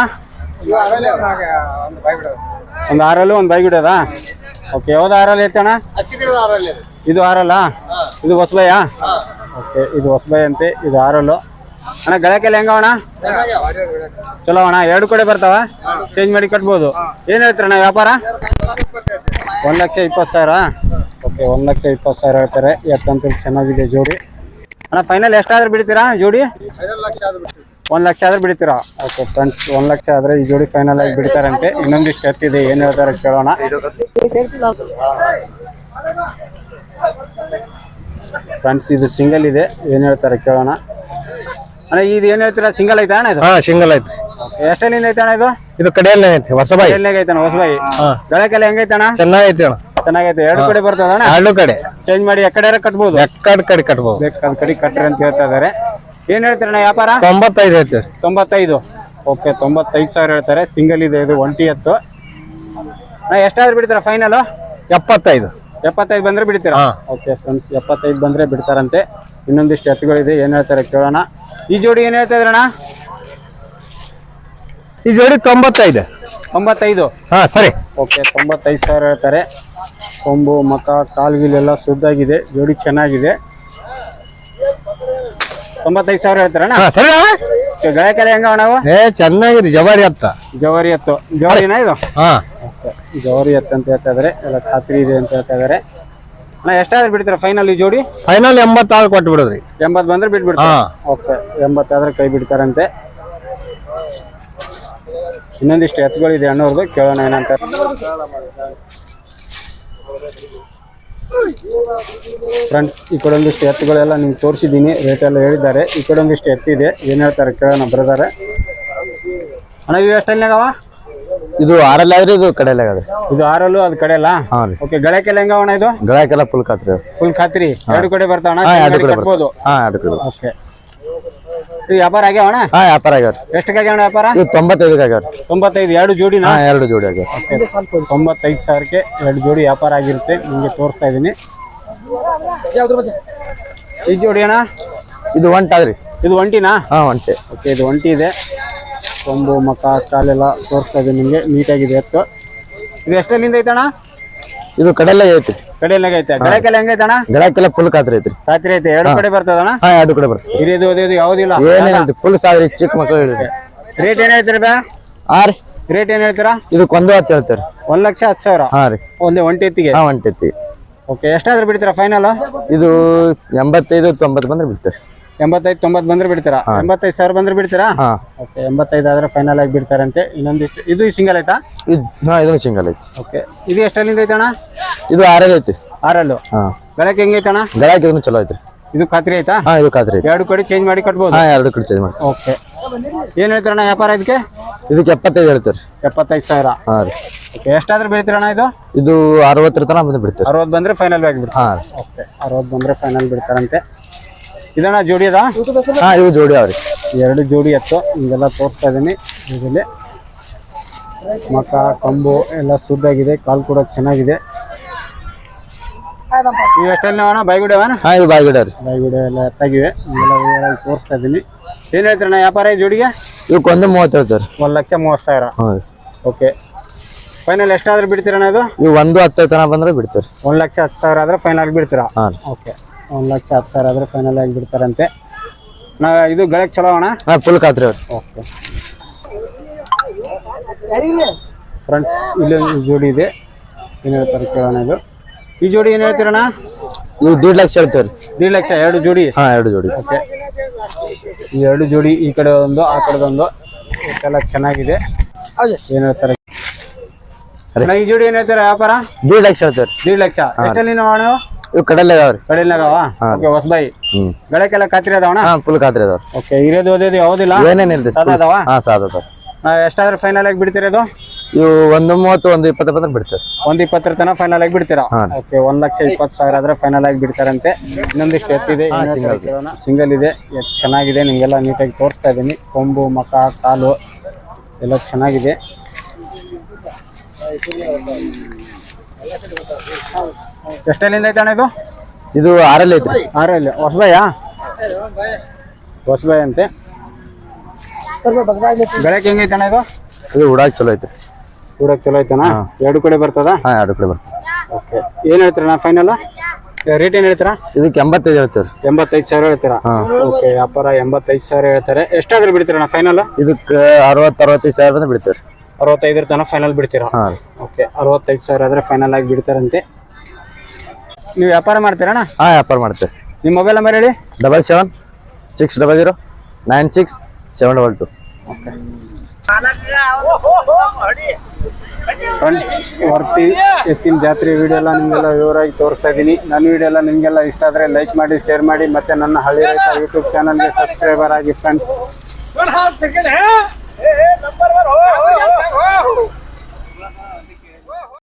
ಒಂದು ಆರಲ್ಲು ಒಂದು ಬೈ ಇಡೋದಾ ಓಕೆ ಯಾವ್ದು ಆರಲ್ಲಿ ಐತಣ್ಣ ಇದು ಆರಲ್ಲ? ಇದು ಹೊಸಬಯ್ಯ? ಓಕೆ ಇದು ಹೊಸಬೈ ಅಂತೆ, ಇದು ಆರಲ್ಲು. ಅಣ್ಣ ಗಳಕೆಲ್ಲ ಹೆಂಗ ಅಣ್ಣ? ಚಲೋ ಅಣ್ಣ, ಎರಡು ಕಡೆ ಬರ್ತಾವ? ಚೇಂಜ್ ಮಾಡಿ ಕಟ್ಬೋದು. ಏನು ಹೇಳ್ತೀರಣ್ಣ ವ್ಯಾಪಾರ? ಒಂದು ಲಕ್ಷ ಇಪ್ಪತ್ತು ಸಾವಿರ? ಓಕೆ ಒಂದು ಲಕ್ಷ ಇಪ್ಪತ್ತು ಸಾವಿರ ಹೇಳ್ತಾರೆ. ಯಾಕಂತ ಚೆನ್ನಾಗಿದೆ ಜೋಡಿ. ಅಣ್ಣ ಫೈನಲ್ ಎಷ್ಟಾದ್ರೂ ಬಿಡ್ತೀರಾ ಜೋಡಿ? ಒಂದು ಲಕ್ಷ ಆದ್ರೆ ಬಿಡ್ತೀರಾ? ಓಕೆ ಫ್ರೆಂಡ್ಸ್ ಒಂದು ಲಕ್ಷ ಆದ್ರೆ ಈ ಜೋಡಿ ಫೈನಲ್ ಆಗಿ ಬಿಡ್ತಾರಂತೆ. ಇನ್ನೊಂದಿಷ್ಟು ಎತ್ತಿದೆ ಏನು ಹೇಳ್ತಾರೆ ಕೇಳೋಣ. ಫ್ರೆಂಡ್ಸ್ ಇದು ಸಿಂಗಲ್ ಇದೆ, ಏನು ಹೇಳ್ತಾರೆ ಕೇಳೋಣ. ಅಣ್ಣ, ಇದು ಏನು ಹೇಳ್ತೀರಾ? ಸಿಂಗಲ್ ಐತಾ ಅಣ್ಣ ಸಿಂಗಲ್ ಐತಿ ಎಷ್ಟಲ್ಲಿಂದ ಐತೆ ಅಣ್ಣ ಇದು? ಇದು ಕಡೆಯಲ್ಲೇ ಐತಿ ಹೊಸ ಬಾಯಿ ಎಲ್ಲಿಗೆ ಹೊಸಬಾಯಿ. ಬೆಳಕೆಲ್ಲ ಹೆಂಗೈತಣ್ಣ ಚೆನ್ನಾಗೈತಿ ಅಣ್ಣ. ಚೆನ್ನಾಗೈತೆ. ಎರಡು ಕಡೆ ಬರ್ತದ ಅಣ್ಣ? ಎರಡು ಕಡೆ. ಚೇಂಜ್ ಮಾಡಿ ಎಕಡೆ ಕಟ್ಬೋದು? ಎಕ್ಕಡ್ ಕಡೆ ಕಟ್ಬೋದು. ಬೇಕಾದ ಕಡೆ ಕಟ್ರಿ ಅಂತ ಹೇಳ್ತಾ ಇದಾರೆ. ಏನ್ ಹೇಳ್ತೀರಣ್ಣ ವ್ಯಾಪಾರ? ತೊಂಬತ್ತೈದು ಐತಿ. ತೊಂಬತ್ತೈದು. ಓಕೆ ತೊಂಬತ್ತೈದು ಸಾವಿರ ಹೇಳ್ತಾರೆ. ಸಿಂಗಲ್ ಇದೆ ಇದು ಒಂಟಿ ಹತ್ತು. ಎಷ್ಟಾದ್ರೂ ಬಿಡ್ತೀರಾ ಫೈನಲ್ ಎಪ್ಪತ್ತೈದು. ಎಪ್ಪತ್ತೈದು ಬಂದ್ರೆ ಬಿಡ್ತೀರಾ? ಓಕೆ ಫ್ರೆಂಡ್ಸ್ ಎಪ್ಪತ್ತೈದು ಬಂದ್ರೆ ಬಿಡ್ತಾರಂತೆ. ಇನ್ನೊಂದಿಷ್ಟು ಎತ್ತುಗಳಿದೆ ಏನ್ ಹೇಳ್ತಾರೆ ಕೇಳೋಣ. ಈ ಜೋಡಿ ಏನ್ ಹೇಳ್ತಾ ಇದ್ರಣ್ಣ? ಈ ಜೋಡಿ ತೊಂಬತ್ತೈದು. ತೊಂಬತ್ತೈದು? ಹಾ ಸರಿ. ಓಕೆ ತೊಂಬತ್ತೈದು ಸಾವಿರ ಹೇಳ್ತಾರೆ. ಕೊಂಬು ಮಕ ಕಾಲ್ಗಿಲೆಲ್ಲ ಶುದ್ಧಾಗಿದೆ ಜೋಡಿ ಚೆನ್ನಾಗಿದೆ. ತೊಂಬತ್ತೈದು ಸಾವಿರ ಹೇಳ್ತಾರಣ್ಣ? ಹಾಂ ಸರಿ ಹೆಂಗ ನಾವು ಏ ಚೆನ್ನಾಗಿದೆ ಜವಾರಿ ಅತ್ತ ಜವಾರಿ ಎತ್ತು ಜವಾರಿನಾ ಇದು? ಹಾಂ. ಓಕೆ ಜವಾರಿ ಎತ್ತು ಅಂತ ಹೇಳ್ತಾ ಇದಾರೆ. ಎಲ್ಲ ಖಾತ್ರಿ ಇದೆ ಅಂತ ಹೇಳ್ತಾ ಇದಾರೆ. ಅಣ್ಣ ಎಷ್ಟಾದ್ರೂ ಬಿಡ್ತಾರೆ ಫೈನಲ್ ಈ ಜೋಡಿ? ಫೈನಲ್ ಎಂಬತ್ತಾರು ಕೊಟ್ಟು ಬಿಡೋದ್ರಿ ಎಂಬತ್ತು ಬಂದ್ರೆ ಬಿಟ್ಬಿಡ್ತಾರೆ? ಹಾ. ಓಕೆ ಎಂಬತ್ತಾದ್ರೆ ಕೈ ಬಿಡ್ತಾರಂತೆ. ಇನ್ನೊಂದಿಷ್ಟು ಎತ್ತುಗಳಿದೆ ಅಣ್ಣವ್ರದ್ದು ಕೇಳೋಣ ಏನಂತ. ಫ್ರೆಂಡ್ಸ್ ಈ ಕಡೆ ಒಂದಿಷ್ಟು ಎತ್ತುಗಳೆಲ್ಲ ನಿಮ್ಗೆ ತೋರಿಸಿದ್ದೀನಿ ರೇಟ್ ಎಲ್ಲ ಹೇಳಿದ್ದಾರೆ. ಈ ಕಡೆ ಒಂದಿಷ್ಟು ಎತ್ತಿದೆ ಏನು ಹೇಳ್ತಾರೆ ಕೇಳೋಣ ಬರ್ತಾರೆ ಅಣ್ಣ ಇವು ಇದು ಆರಲ್ಲಿ ಆದ್ರೆ ಇದು ಕಡೆಯಲ್ಲ ಆದ್ರೆ. ಇದು ಆರಲ್ಲೂ ಅದು ಕಡೆಯಲ್ಲ? ಹಾಂ ಓಕೆ ಗಳಕ್ಕೆಲ್ಲ ಹೆಂಗ ಅಣ್ಣ ಇದು? ಗಳಕೆಲ್ಲ ಫುಲ್ ಖಾತ್ರಿ. ಫುಲ್ ಖಾತ್ರಿ. ಎರಡು ಕಡೆ ಬರ್ತಾವಣ್ಣ? ಎರಡು ಕಡೆ ಕಟ್ಬೋದು? ಹಾ ಎರಡು ಕಡೆ ಓಕೆ ಇದು ವ್ಯಾಪಾರ ಆಗ್ಯಾವಣ ಹಾ ವ್ಯಾಪಾರ ಆಗ್ಯಾವ್ರಿ ಎಷ್ಟಕ್ಕಾಗ್ಯಾವಣ ವ್ಯಾಪಾರ? ಇದು ತೊಂಬತ್ತೈದಕ್ಕೆ ಆಗ್ಯಾವ್ರಿ ತೊಂಬತ್ತೈದು ಎರಡು ಜೋಡಿನ ಹಾ ಎರಡು ಜೋಡಿ ಆಗ್ಯಾವ ತೊಂಬತ್ತೈದು ಸಾವಿರಕ್ಕೆ ಎರಡು ಜೋಡಿ ವ್ಯಾಪಾರ ಆಗಿರುತ್ತೆ. ನಿಮಗೆ ತೋರಿಸ್ತಾ ಇದ್ದೀನಿ. ಈ ಜೋಡಿ ಅಣ್ಣ? ಇದು ಒಂಟಾದ್ರಿ ಇದು ಒಂಟಿನಾ? ಹಾ ಒಂಟೆ. ಓಕೆ ಇದು ಒಂಟಿ ಇದೆ. ಕೊಂಬು ಮಕ ಕಾಲೆಲ್ಲ ತೋರಿಸ್ತಾ ಇದ್ದೀನಿ ನಿಮಗೆ. ನೀಟಾಗಿದೆ ಎತ್ತು. ಇದು ಎಷ್ಟಲ್ಲಿಂದ ಐತಣ್ಣ? ಇದು ಕಡಲೆ ಐತಿ. ಕಡೆಯಲ್ಲಾಗ ಐತೆ? ಗಡಕೆಲ್ಲ ಹೆಂಗೈತಣ್ಣ ಗಳಕ್ಕೆಲ್ಲ ಫುಲ್ ಖಾತ್ರಿ ಐತ್ರಿ. ರಾತ್ರಿ ಐತೆ? ಎರಡು ಕಡೆ ಬರ್ತದಣ್ಣ ಹಾ ಎರಡು ಕಡೆ ಬರ್ತದೆ. ಹಿರಿಯದು ಓದಿಯೋದು ಯಾವುದಿಲ್ಲ ಫುಲ್ ಸಾವಿರ ಚಿಕ್ಕ ಮಕ್ಕಳು ಹೇಳಿರಿ. ರೇಟ್ ಏನ್ ಹೇಳ್ತೀರಿ ಬೇ? ಹಾ ರೀ. ರೇಟ್ ಏನ್ ಹೇಳ್ತೀರಾ? ಇದಕ್ಕೆ ಒಂದು ಹತ್ತು ಹೇಳ್ತಾರೆ. ಒಂದ್ ಲಕ್ಷ ಹತ್ತು ಸಾವಿರ? ಹಾ ರೀ. ಒಂದೇ ಒಂಟಿ ಎತ್ತಿಗೆ? ಹಾ ಒಂಟೈತಿ ಓಕೆ ಎಷ್ಟಾದ್ರೂ ಬಿಡ್ತೀರಾ ಫೈನಲ್ ಇದು ಎಂಬತ್ತೈದು ತೊಂಬತ್ತು ಬಂದ್ರೆ ಬಿಡ್ತಾರೆ. ಎಂಬತ್ತೈದು ತೊಂಬತ್ತು ಬಂದ್ರೆ ಬಿಡ್ತೀರಾ? ಎಂಬತ್ತೈದು ಸಾವಿರ ಬಂದ್ರೆ ಬಿಡ್ತೀರಾ? ಓಕೆ ಎಂಬತ್ತೈದು ಆದ್ರೆ ಫೈನಲ್ ಆಗಿ ಬಿಡ್ತಾರಂತೆ ಇನ್ನೊಂದಿಷ್ಟು ಇದು ಸಿಂಗಲ್ ಆಯ್ತಾ? ಇದು ಸಿಂಗಲ್ ಐತಿ ಓಕೆ ಇದು ಎಷ್ಟಲ್ಲಿಂದ ಐತಣ್ಣ? ಇದು ಆರಲ್ಲಿ ಐತಿ. ಆರಲ್ಲು? ಹಾ. ಬೆಳಗ್ಗೆ ಹೆಂಗೈತಣ್ಣ ಗಳಕ್ಕೆ ಇದನ್ನು ಚಲೋ ಐತ್ರಿ. ಇದು ಖಾತ್ರಿ ಆಯ್ತಾ? ಹಾ ಇದು ಖಾತ್ರಿ ಐತಿ ಎರಡು ಕಡೆ ಚೇಂಜ್ ಮಾಡಿ ಕಟ್ಬೋದು? ಹಾ ಎರಡು ಕಡೆ ಚೇಂಜ್ ಮಾಡಿ. ಓಕೆ ಏನು ಹೇಳ್ತಾರಣ ವ್ಯಾಪಾರ ಇದಕ್ಕೆ? ಇದಕ್ಕೆ ಎಪ್ಪತ್ತೈದು ಹೇಳ್ತಾರೆ ಎಪ್ಪತ್ತೈದು ಸಾವಿರ. ಹಾ ರೀ. ಓಕೆ ಎಷ್ಟಾದ್ರೂ ಬೆಳಿತೀರಣ್ಣ ಇದು? ಇದು ಅರವತ್ತರ ತನಕ ಬಂದು ಬಿಡ್ತಾರೆ ಅರವತ್ತು ಬಂದ್ರೆ ಫೈನಲ್ ಆಗಿ ಬಿಡ್ತಾರೆ? ಹಾ. ಓಕೆ ಅರವತ್ತು ಬಂದ್ರೆ ಫೈನಲ್ ಬಿಡ್ತಾರಂತೆ. ಇದಣ್ಣ ಜೋಡಿ ಅದ? ಹಾ ಇವು ಜೋಡಿ ಅವ್ರಿ ಎರಡು ಜೋಡಿ ಎತ್ತು. ಹಿಂಗೆಲ್ಲ ತೋರಿಸ್ತಾ ಇದ್ದೀನಿ ಇದರಲ್ಲಿ ಮಕ್ಕ ಕಂಬು ಎಲ್ಲ ಸುದ್ದಾಗಿದೆ ಕಾಲು ಕೂಡ ಚೆನ್ನಾಗಿದೆ. ಇವು ಎಷ್ಟಲ್ಲಿ ಅಣ್ಣ? ಬೈಗುಡವನ ಹಾ ಇದು ಬಾಯಿಗಿಡ ರೀ. ಬೈಗುಡ ಎಲ್ಲ ಎತ್ತಾಗಿವೆ. ಹಿಂಗೆಲ್ಲ ವಿವರವಾಗಿ ತೋರಿಸ್ತಾ ಇದೀನಿ. ಏನು ಹೇಳ್ತೀರಣ್ಣ ವ್ಯಾಪಾರ ಈ ಜೋಡಿಗೆ? ಇವಕ್ಕೊಂದು ಮೂವತ್ತು ಹೇಳ್ತಾರೆ ಒಂದು ಲಕ್ಷ ಮೂವತ್ತು ಸಾವಿರ. ಹಾ ಓಕೆ. ಫೈನಲ್ ಎಷ್ಟಾದ್ರೂ ಬಿಡ್ತೀರಣ್ಣ ಇದು? ಇವು ಒಂದು ಹತ್ತು ತನಕ ಬಂದ್ರೆ ಬಿಡ್ತಾರೆ ಒಂದು ಲಕ್ಷ ಹತ್ತು ಸಾವಿರ ಆದರೆ ಫೈನಲ್ ಬಿಡ್ತೀರಾ? ಹಾ ಓಕೆ. ಒಂದು ಲಕ್ಷ ಹತ್ತು ಸಾವಿರ ಆದರೆ ಫೈನಲ್ ಆಗಿ ಬಿಡ್ತಾರಂತೆ. ನಾ ಇದು ಗಳಕ್ಕೆ ಚಲೋ ಅಣ್ಣ? ಹಾಂ ಫುಲ್ ಖಾತ್ರಿ ಅವ್ರಿ. ಓಕೆ ಫ್ರೆಂಡ್ಸ್ ಇಲ್ಲಿ ಜೋಡಿ ಇದೆ. ಏನು ಹೇಳ್ತಾರೆ ಕೇಳೋಣ ಇದು. ಈ ಜೋಡಿ ಏನು ಹೇಳ್ತೀರಣ್ಣ? ನೀವು ದೀಡ್ ಲಕ್ಷ ಹೇಳ್ತಾರೆ. ದೀಡ್ ಲಕ್ಷ ಎರಡು ಜೋಡಿ? ಹಾ ಎರಡು ಜೋಡಿ. ಓಕೆ ಈ ಎರಡು ಜೋಡಿ ಈ ಕಡೆ ಒಂದು ಆ ಕಡೆದೊಂದು ಎಲ್ಲ ಚೆನ್ನಾಗಿದೆ. ಏನು ಹೇಳ್ತಾರೆ? ಈ ಜೋಡಿ ಏನ್ ಹೇಳ್ತಾರೆ ವ್ಯಾಪಾರ? ದೀಡ್ ಲಕ್ಷ ಹೇಳ್ತಾರೆ. ದೀಡ್ ಲಕ್ಷ. ಎಷ್ಟಲ್ಲಿ ನಾವು ಅಣ್ಣ ಇವು ಕಡಲೆ ಅದಾವ್ರಿ ಕಡೆಯಲ್ಲಾಗವ ಓಕೆ ಹೊಸಬಾಯಿ. ಗಳಕ್ಕೆಲ್ಲ ಖಾತ್ರಿ ಅದಾವಣ ಹಾ ಫುಲ್ ಖಾತ್ರಿ ಅದಾವ್ರಿ. ಓಕೆ ಇರೋದು ಓದೋದು ಯಾವುದಿಲ್ಲ? ಏನೇನಿಲ್ರಿ ಸಾದಾ ಅದಾವ? ಹಾ ಸಾದ ಎಷ್ಟಾದ್ರೂ ಫೈನಲ್ ಆಗಿ ಇವು ಒಂದು ಮೂವತ್ತು ಒಂದು ಇಪ್ಪತ್ತು ಬಂದ್ರೆ ಬಿಡ್ತಾರೆ ಒಂದ್ ಇಪ್ಪತ್ತರ ತನಕ ಫೈನಲ್ ಆಗಿ ಬಿಡ್ತೀರಾ? ಓಕೆ ಒಂದ್ ಲಕ್ಷ ಇಪ್ಪತ್ತು ಸಾವಿರ ಆದ್ರೆ ಫೈನಲ್ ಆಗಿ ಬಿಡ್ತಾರಂತೆ. ಇನ್ನೊಂದಿಷ್ಟು ಎತ್ತಿದೆ ಸಿಂಗಲ್ ಇದೆ. ಚೆನ್ನಾಗಿದೆ ನಿಮಗೆಲ್ಲ ನೀಟಾಗಿ ತೋರಿಸ್ತಾ ಇದೀನಿ. ಕೊಂಬು ಮಕ ಕಾಲು ಎಲ್ಲ ಚೆನ್ನಾಗಿದೆ. ಎಷ್ಟಲ್ಲಿಂದ ಐತೆ ಅಣ್ಣ ಇದು? ಇದು ಆರಲ್ಲಿ ಐತೆ. ಆರಲ್ಲಿ. ಹೊಸಬಾಯ ಹೊಸಬಾಯ ಅಂತೆ. ಬೆಳಗ್ಗೆ ಹೆಂಗೈತೆ ಅಣ್ಣ ಇದು? ಇದು ಉಡಾಕ್ ಚಲೋ ಐತೆ. ಉಡಾಕ್ ಚಲೋ ಐತಣ್ಣ ಎರಡು ಕಡೆ ಬರ್ತದ? ಹಾ ಎರಡು ಕಡೆ ಬರ್ತದೆ. ಓಕೆ. ಏನು ಹೇಳ್ತೀರಣ್ಣ ಫೈನಲ್ ರೇಟ್ ಏನ್ ಹೇಳ್ತೀರಾ? ಇದಕ್ಕೆ ಎಂಬತ್ತೈದು ಹೇಳ್ತೀರಿ ಎಂಬತ್ತೈದು ಸಾವಿರ ಹೇಳ್ತೀರಾ? ಓಕೆ ವ್ಯಾಪಾರ ಎಂಬತ್ತೈದು ಸಾವಿರ ಹೇಳ್ತಾರೆ. ಎಷ್ಟಾದ್ರೂ ಬಿಡ್ತೀರಣ್ಣ ಫೈನಲ್ ಇದಕ್ಕೆ ಅರವತ್ತು ಅರವತ್ತೈದು ಸಾವಿರ ಬಂದ್ರೆ ಬಿಡ್ತಾರೆ ಅರವತ್ತೈದರ ತನಕ ಫೈನಲ್ ಬಿಡ್ತೀರಾ? ಓಕೆ ಅರವತ್ತೈದು ಸಾವಿರ ಆದ್ರೆ ಫೈನಲ್ ಆಗಿ ಬಿಡ್ತಾರಂತೆ. ನೀವು ವ್ಯಾಪಾರ ಮಾಡ್ತೀರಣ್ಣ ಹಾ ವ್ಯಾಪಾರ ಮಾಡ್ತೇವೆ. ನಿಮ್ಮ ಮೊಬೈಲ್ ನಂಬರ್ ಹೇಳಿ. Double seven six double zero nine six seven double two friends Varti ಎತ್ತಿನ ಜಾತ್ರೆ ವಿಡಿಯೋ ಎಲ್ಲ ನಿಮಗೆಲ್ಲ ವಿವರವಾಗಿ ತೋರಿಸ್ತಾ ಇದ್ದೀನಿ. ನನ್ನ ವಿಡಿಯೋ ಎಲ್ಲ ನಿಮಗೆಲ್ಲ ಇಷ್ಟ ಆದರೆ ಲೈಕ್ ಮಾಡಿ ಶೇರ್ ಮಾಡಿ ಮತ್ತೆ ನನ್ನ ಹಳ್ಳಿ ರೈತ ಯೂಟ್ಯೂಬ್ ಚಾನಲ್ಗೆ ಸಬ್ಸ್ಕ್ರೈಬರ್ ಆಗಿ ಫ್ರೆಂಡ್ಸ್